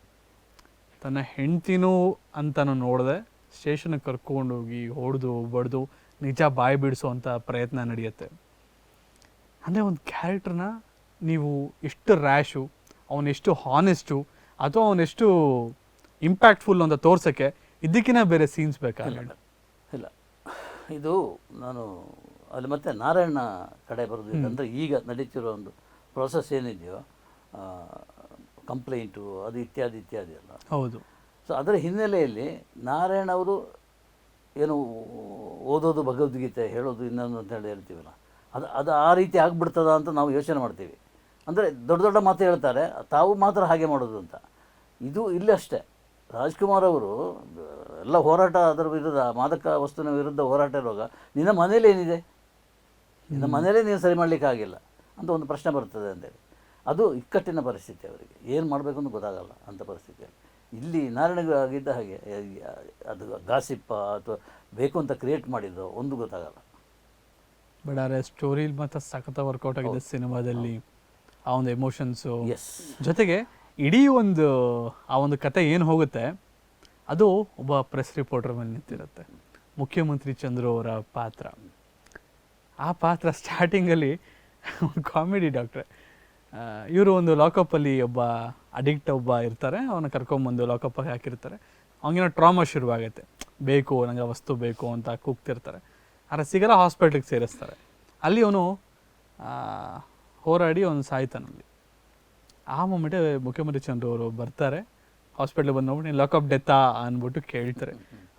ತನ್ನ ಹೆಂಡ್ತಿನೂ ಅಂತನೂ ನೋಡದೆ ಸ್ಟೇಷನ್ಗೆ ಕರ್ಕೊಂಡೋಗಿ ಹೊಡೆದು ಬಡ್ದು ನಿಜ ಬಾಯಿ ಬಿಡಿಸೋವಂಥ ಪ್ರಯತ್ನ ನಡೆಯುತ್ತೆ. ಅಂದರೆ ಒಂದು ಕ್ಯಾರೆಕ್ಟ್ರನ್ನ ನೀವು ಎಷ್ಟು ರ್ಯಾಶು ಅವನೆಷ್ಟು ಹಾನೆಸ್ಟು ಅಥವಾ ಅವನೆಷ್ಟು ಇಂಪ್ಯಾಕ್ಟ್ಫುಲ್ ಅಂತ ತೋರ್ಸೋಕ್ಕೆ ಇದಕ್ಕಿಂತ ಬೇರೆ ಸೀನ್ಸ್ ಬೇಕಾಗಲ್ಲ ಇಲ್ಲ ಇದು ನಾನು ಅಲ್ಲಿ ಮತ್ತೆ ನಾರಾಯಣ ಕಡೆ ಬರೋದು ಅಂದರೆ ಈಗ ನಡೀತಿರೋ ಒಂದು ಪ್ರೊಸೆಸ್ ಏನಿದೆಯೋ ಕಂಪ್ಲೇಂಟು ಅದು ಇತ್ಯಾದಿ ಇತ್ಯಾದಿ ಎಲ್ಲ. ಹೌದು. ಸೊ ಅದರ ಹಿನ್ನೆಲೆಯಲ್ಲಿ ನಾರಾಯಣ ಅವರು ಏನು ಓದೋದು ಭಗವದ್ಗೀತೆ ಹೇಳೋದು ಇನ್ನೊಂದು ಅಂತ ಹೇಳಿ ಹೇಳ್ತೀವಲ್ಲ ಅದು ಅದು ಆ ರೀತಿ ಆಗ್ಬಿಡ್ತದ ಅಂತ ನಾವು ಯೋಚನೆ ಮಾಡ್ತೀವಿ. ಅಂದರೆ ದೊಡ್ಡ ದೊಡ್ಡ ಮಾತು ಹೇಳ್ತಾರೆ ತಾವು ಮಾತ್ರ ಹಾಗೆ ಮಾಡೋದು ಅಂತ. ಇದು ಇಲ್ಲಿ ಅಷ್ಟೇ. ರಾಜ್ಕುಮಾರ್ ಅವರು ಎಲ್ಲ ಹೋರಾಟ ಅದರ ವಿರುದ್ಧ ಮಾದಕ ವಸ್ತುವಿನ ವಿರುದ್ಧ ಹೋರಾಟ ಇರುವಾಗ ನಿನ್ನ ಮನೇಲಿ ಏನಿದೆ? ನಿನ್ನ ಮನೇಲೇ ನೀನು ಸರಿ ಮಾಡಲಿಕ್ಕಾಗಿಲ್ಲ ಅಂತ ಒಂದು ಪ್ರಶ್ನೆ ಬರ್ತದೆ ಅಂತೇಳಿ ಅದು ಇಕ್ಕಟ್ಟಿನ ಪರಿಸ್ಥಿತಿ ಅವರಿಗೆ. ಏನು ಮಾಡಬೇಕು ಅಂತ ಗೊತ್ತಾಗಲ್ಲ ಅಂಥ ಪರಿಸ್ಥಿತಿಯಲ್ಲಿ ಇಲ್ಲಿ ನಾರಾಯಣಗಾಗಿದ್ದ ಹಾಗೆ ಅದು ಗಾಸಿಪ್ಪ ಅಥವಾ ಬೇಕು ಅಂತ ಕ್ರಿಯೇಟ್ ಮಾಡಿದ್ದು ಒಂದು ಗೊತ್ತಾಗಲ್ಲ. ಬಟ್ ಆದರೆ ಸ್ಟೋರಿ ಮಾತ್ರ ಸಖತ ವರ್ಕೌಟ್ ಆಗಿದೆ ಸಿನಿಮಾದಲ್ಲಿ ಆ ಒಂದು ಎಮೋಷನ್ಸು ಎಸ್ ಜೊತೆಗೆ ಇಡೀ ಒಂದು ಆ ಒಂದು ಕತೆ ಏನು ಹೋಗುತ್ತೆ ಅದು ಒಬ್ಬ ಪ್ರೆಸ್ ರಿಪೋರ್ಟರ್ ಮೇಲೆ ನಿಂತಿರುತ್ತೆ. ಮುಖ್ಯಮಂತ್ರಿ ಚಂದ್ರು ಅವರ ಪಾತ್ರ. ಆ ಪಾತ್ರ ಸ್ಟಾರ್ಟಿಂಗಲ್ಲಿ [LAUGHS] ಒಂದು ಕಾಮಿಡಿ ಡಾಕ್ಟ್ರೆ ಇವರು ಒಂದು ಲಾಕಪ್ಪಲ್ಲಿ ಒಬ್ಬ ಅಡಿಕ್ಟ್ ಒಬ್ಬ ಇರ್ತಾರೆ, ಅವನ ಕರ್ಕೊಂಬಂದು ಲಾಕಪ್ಪಾಗಿ ಹಾಕಿರ್ತಾರೆ. ಅವನಿಗೇನೋ ಟ್ರಾಮಾ ಶುರುವಾಗುತ್ತೆ. ಬೇಕು ನನಗೆ ವಸ್ತು ಬೇಕು ಅಂತ ಕೂಗ್ತಿರ್ತಾರೆ. ಆದರೆ ಸಿಗಲ್ಲ ಹಾಸ್ಪಿಟ್ಲಿಗೆ ಸೇರಿಸ್ತಾರೆ. ಅಲ್ಲಿ ಅವನು ಹೋರಾಡಿ ಅವನು ಸಾಯ್ತಾನಲ್ಲಿ ಆ ಮೊಮೆಂಟೇ ಮುಖ್ಯಮಂತ್ರಿ ಚಂದ್ರು ಅವರು ಬರ್ತಾರೆ. ಹಾಸ್ಪಿಟ್ಲಿಗೆ ಬಂದು ನೋಡಿ ಲಾಕಪ್ ಡೆತ್ತಾ ಅಂದ್ಬಿಟ್ಟು ಕೇಳ್ತಾರೆ.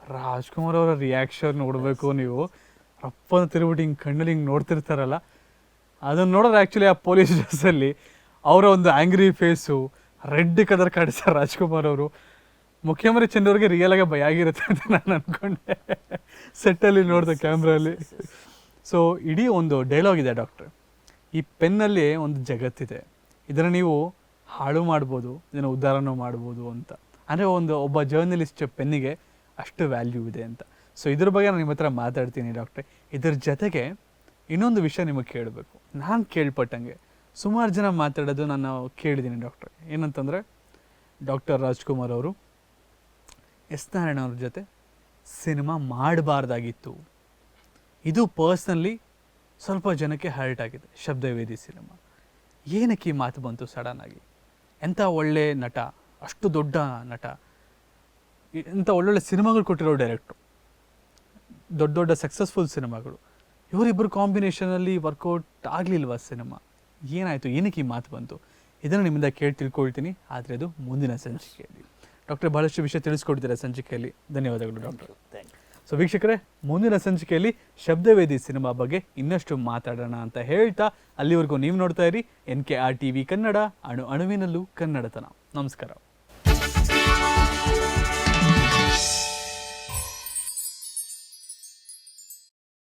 ರಾಜ್ಕುಮಾರ್ ಅವರ ರಿಯಾಕ್ಷನ್ ನೋಡಬೇಕು ನೀವು. ರಪ್ಪನ ತಿರುಗ್ಬಿಟ್ಟು ಹಿಂಗೆ ಕಣ್ಣಲ್ಲಿ ಹಿಂಗೆ ನೋಡ್ತಿರ್ತಾರಲ್ಲ. ಅದನ್ನು ನೋಡಿದ್ರೆ ಆ್ಯಕ್ಚುಲಿ ಆ ಪೊಲೀಸ್ ಡ್ರೆಸ್ಸಲ್ಲಿ ಅವರ ಒಂದು ಆ್ಯಂಗ್ರಿ ಫೇಸು ರೆಡ್ ಕಲರ್ ಕಾಣಿಸ್ತಾರೆ ರಾಜ್ಕುಮಾರ್ ಅವರು. ಮುಖ್ಯಮಂತ್ರಿ ಚಂದ್ರವ್ರಿಗೆ ರಿಯಲಾಗೆ ಭಯ ಆಗಿರುತ್ತೆ ಅಂತ ನಾನು ಅನ್ಕೊಂಡೆ. ಸೆಟ್ಟಲ್ಲಿ ನೋಡಿದೆ ಕ್ಯಾಮ್ರಲ್ಲಿ ಸೊ ಇಡೀ ಒಂದು ಡೈಲಾಗ್ ಇದೆ ಡಾಕ್ಟ್ರ್ ಈ ಪೆನ್ನಲ್ಲಿ ಒಂದು ಜಗತ್ತಿದೆ. ಇದನ್ನು ನೀವು ಹಾಳು ಮಾಡ್ಬೋದು, ಇದನ್ನು ಉದ್ಧಾರನೂ ಮಾಡ್ಬೋದು ಅಂತ. ಅಂದರೆ ಒಂದು ಒಬ್ಬ ಜರ್ನಲಿಸ್ಟ್ ಪೆನ್ನಿಗೆ ಅಷ್ಟು ವ್ಯಾಲ್ಯೂ ಇದೆ ಅಂತ. ಸೊ ಇದ್ರ ಬಗ್ಗೆ ನಾನು ನಿಮ್ಮ ಹತ್ರ ಮಾತಾಡ್ತೀನಿ ಡಾಕ್ಟ್ರೆ ಇದ್ರ ಜೊತೆಗೆ ಇನ್ನೊಂದು ವಿಷಯ ನಿಮಗೆ ಕೇಳಬೇಕು. ನಾನು ಕೇಳ್ಪಟ್ಟಂಗೆ. ಸುಮಾರು ಜನ ಮಾತಾಡೋದು ನಾನು ಕೇಳಿದ್ದೀನಿ ಡಾಕ್ಟರ್. ಏನಂತಂದರೆ, ಡಾಕ್ಟರ್ ರಾಜ್ಕುಮಾರ್ ಅವರು, ಎಸ್ ನಾರಾಯಣ ಅವ್ರ ಜೊತೆ ಸಿನಿಮಾ ಮಾಡಬಾರ್ದಾಗಿತ್ತು. ಇದು ಪರ್ಸ್ನಲಿ ಸ್ವಲ್ಪ ಜನಕ್ಕೆ ಹರ್ಟ್ ಆಗಿದೆ, ಶಬ್ದವೇದಿ ಸಿನಿಮಾ. ಏನಕ್ಕೆ ಈ ಮಾತು ಬಂತು ಸಡನ್ನಾಗಿ ಎಂಥ ಒಳ್ಳೆ ನಟ, ಅಷ್ಟು ದೊಡ್ಡ ನಟ ಎಂಥ ಒಳ್ಳೊಳ್ಳೆ ಸಿನಿಮಾಗಳು ಕೊಟ್ಟಿರೋ ಡೈರೆಕ್ಟ್ರು. ದೊಡ್ಡ ದೊಡ್ಡ ಸಕ್ಸಸ್ಫುಲ್ ಸಿನಿಮಾಗಳು. ಇವರಿಬ್ಬರು ಕಾಂಬಿನೇಷನಲ್ಲಿ ವರ್ಕೌಟ್ ಆಗಲಿಲ್ವ ಸಿನಿಮಾ ಏನಾಯಿತು? ಏನಕ್ಕೆ ಈ ಮಾತು ಬಂತು? ಇದನ್ನು ನಿಮ್ಮಿಂದ ಕೇಳಿ ತಿಳ್ಕೊಳ್ತೀನಿ. ಆದರೆ ಅದು ಮುಂದಿನ ಸಂಚಿಕೆಯಲ್ಲಿ. ಡಾಕ್ಟರ್ ಬಹಳಷ್ಟು ವಿಷಯ ತಿಳಿಸ್ಕೊಡ್ತೀರಾ ಸಂಚಿಕೆಯಲ್ಲಿ. ಧನ್ಯವಾದಗಳು ಡಾಕ್ಟರ್. ಥ್ಯಾಂಕ್ ಯು ಸೊ ವೀಕ್ಷಕರೇ ಮುಂದಿನ ಸಂಚಿಕೆಯಲ್ಲಿ ಶಬ್ದವೇದಿ ಸಿನಿಮಾ ಬಗ್ಗೆ ಇನ್ನಷ್ಟು ಮಾತಾಡೋಣ ಅಂತ ಹೇಳ್ತಾ ಅಲ್ಲಿವರೆಗೂ ನೀವು ನೋಡ್ತಾ ಇರಿ. N K R T V Kannada ಅಣು ಅಣುವಿನಲ್ಲೂ ಕನ್ನಡತನ. ನಮಸ್ಕಾರ.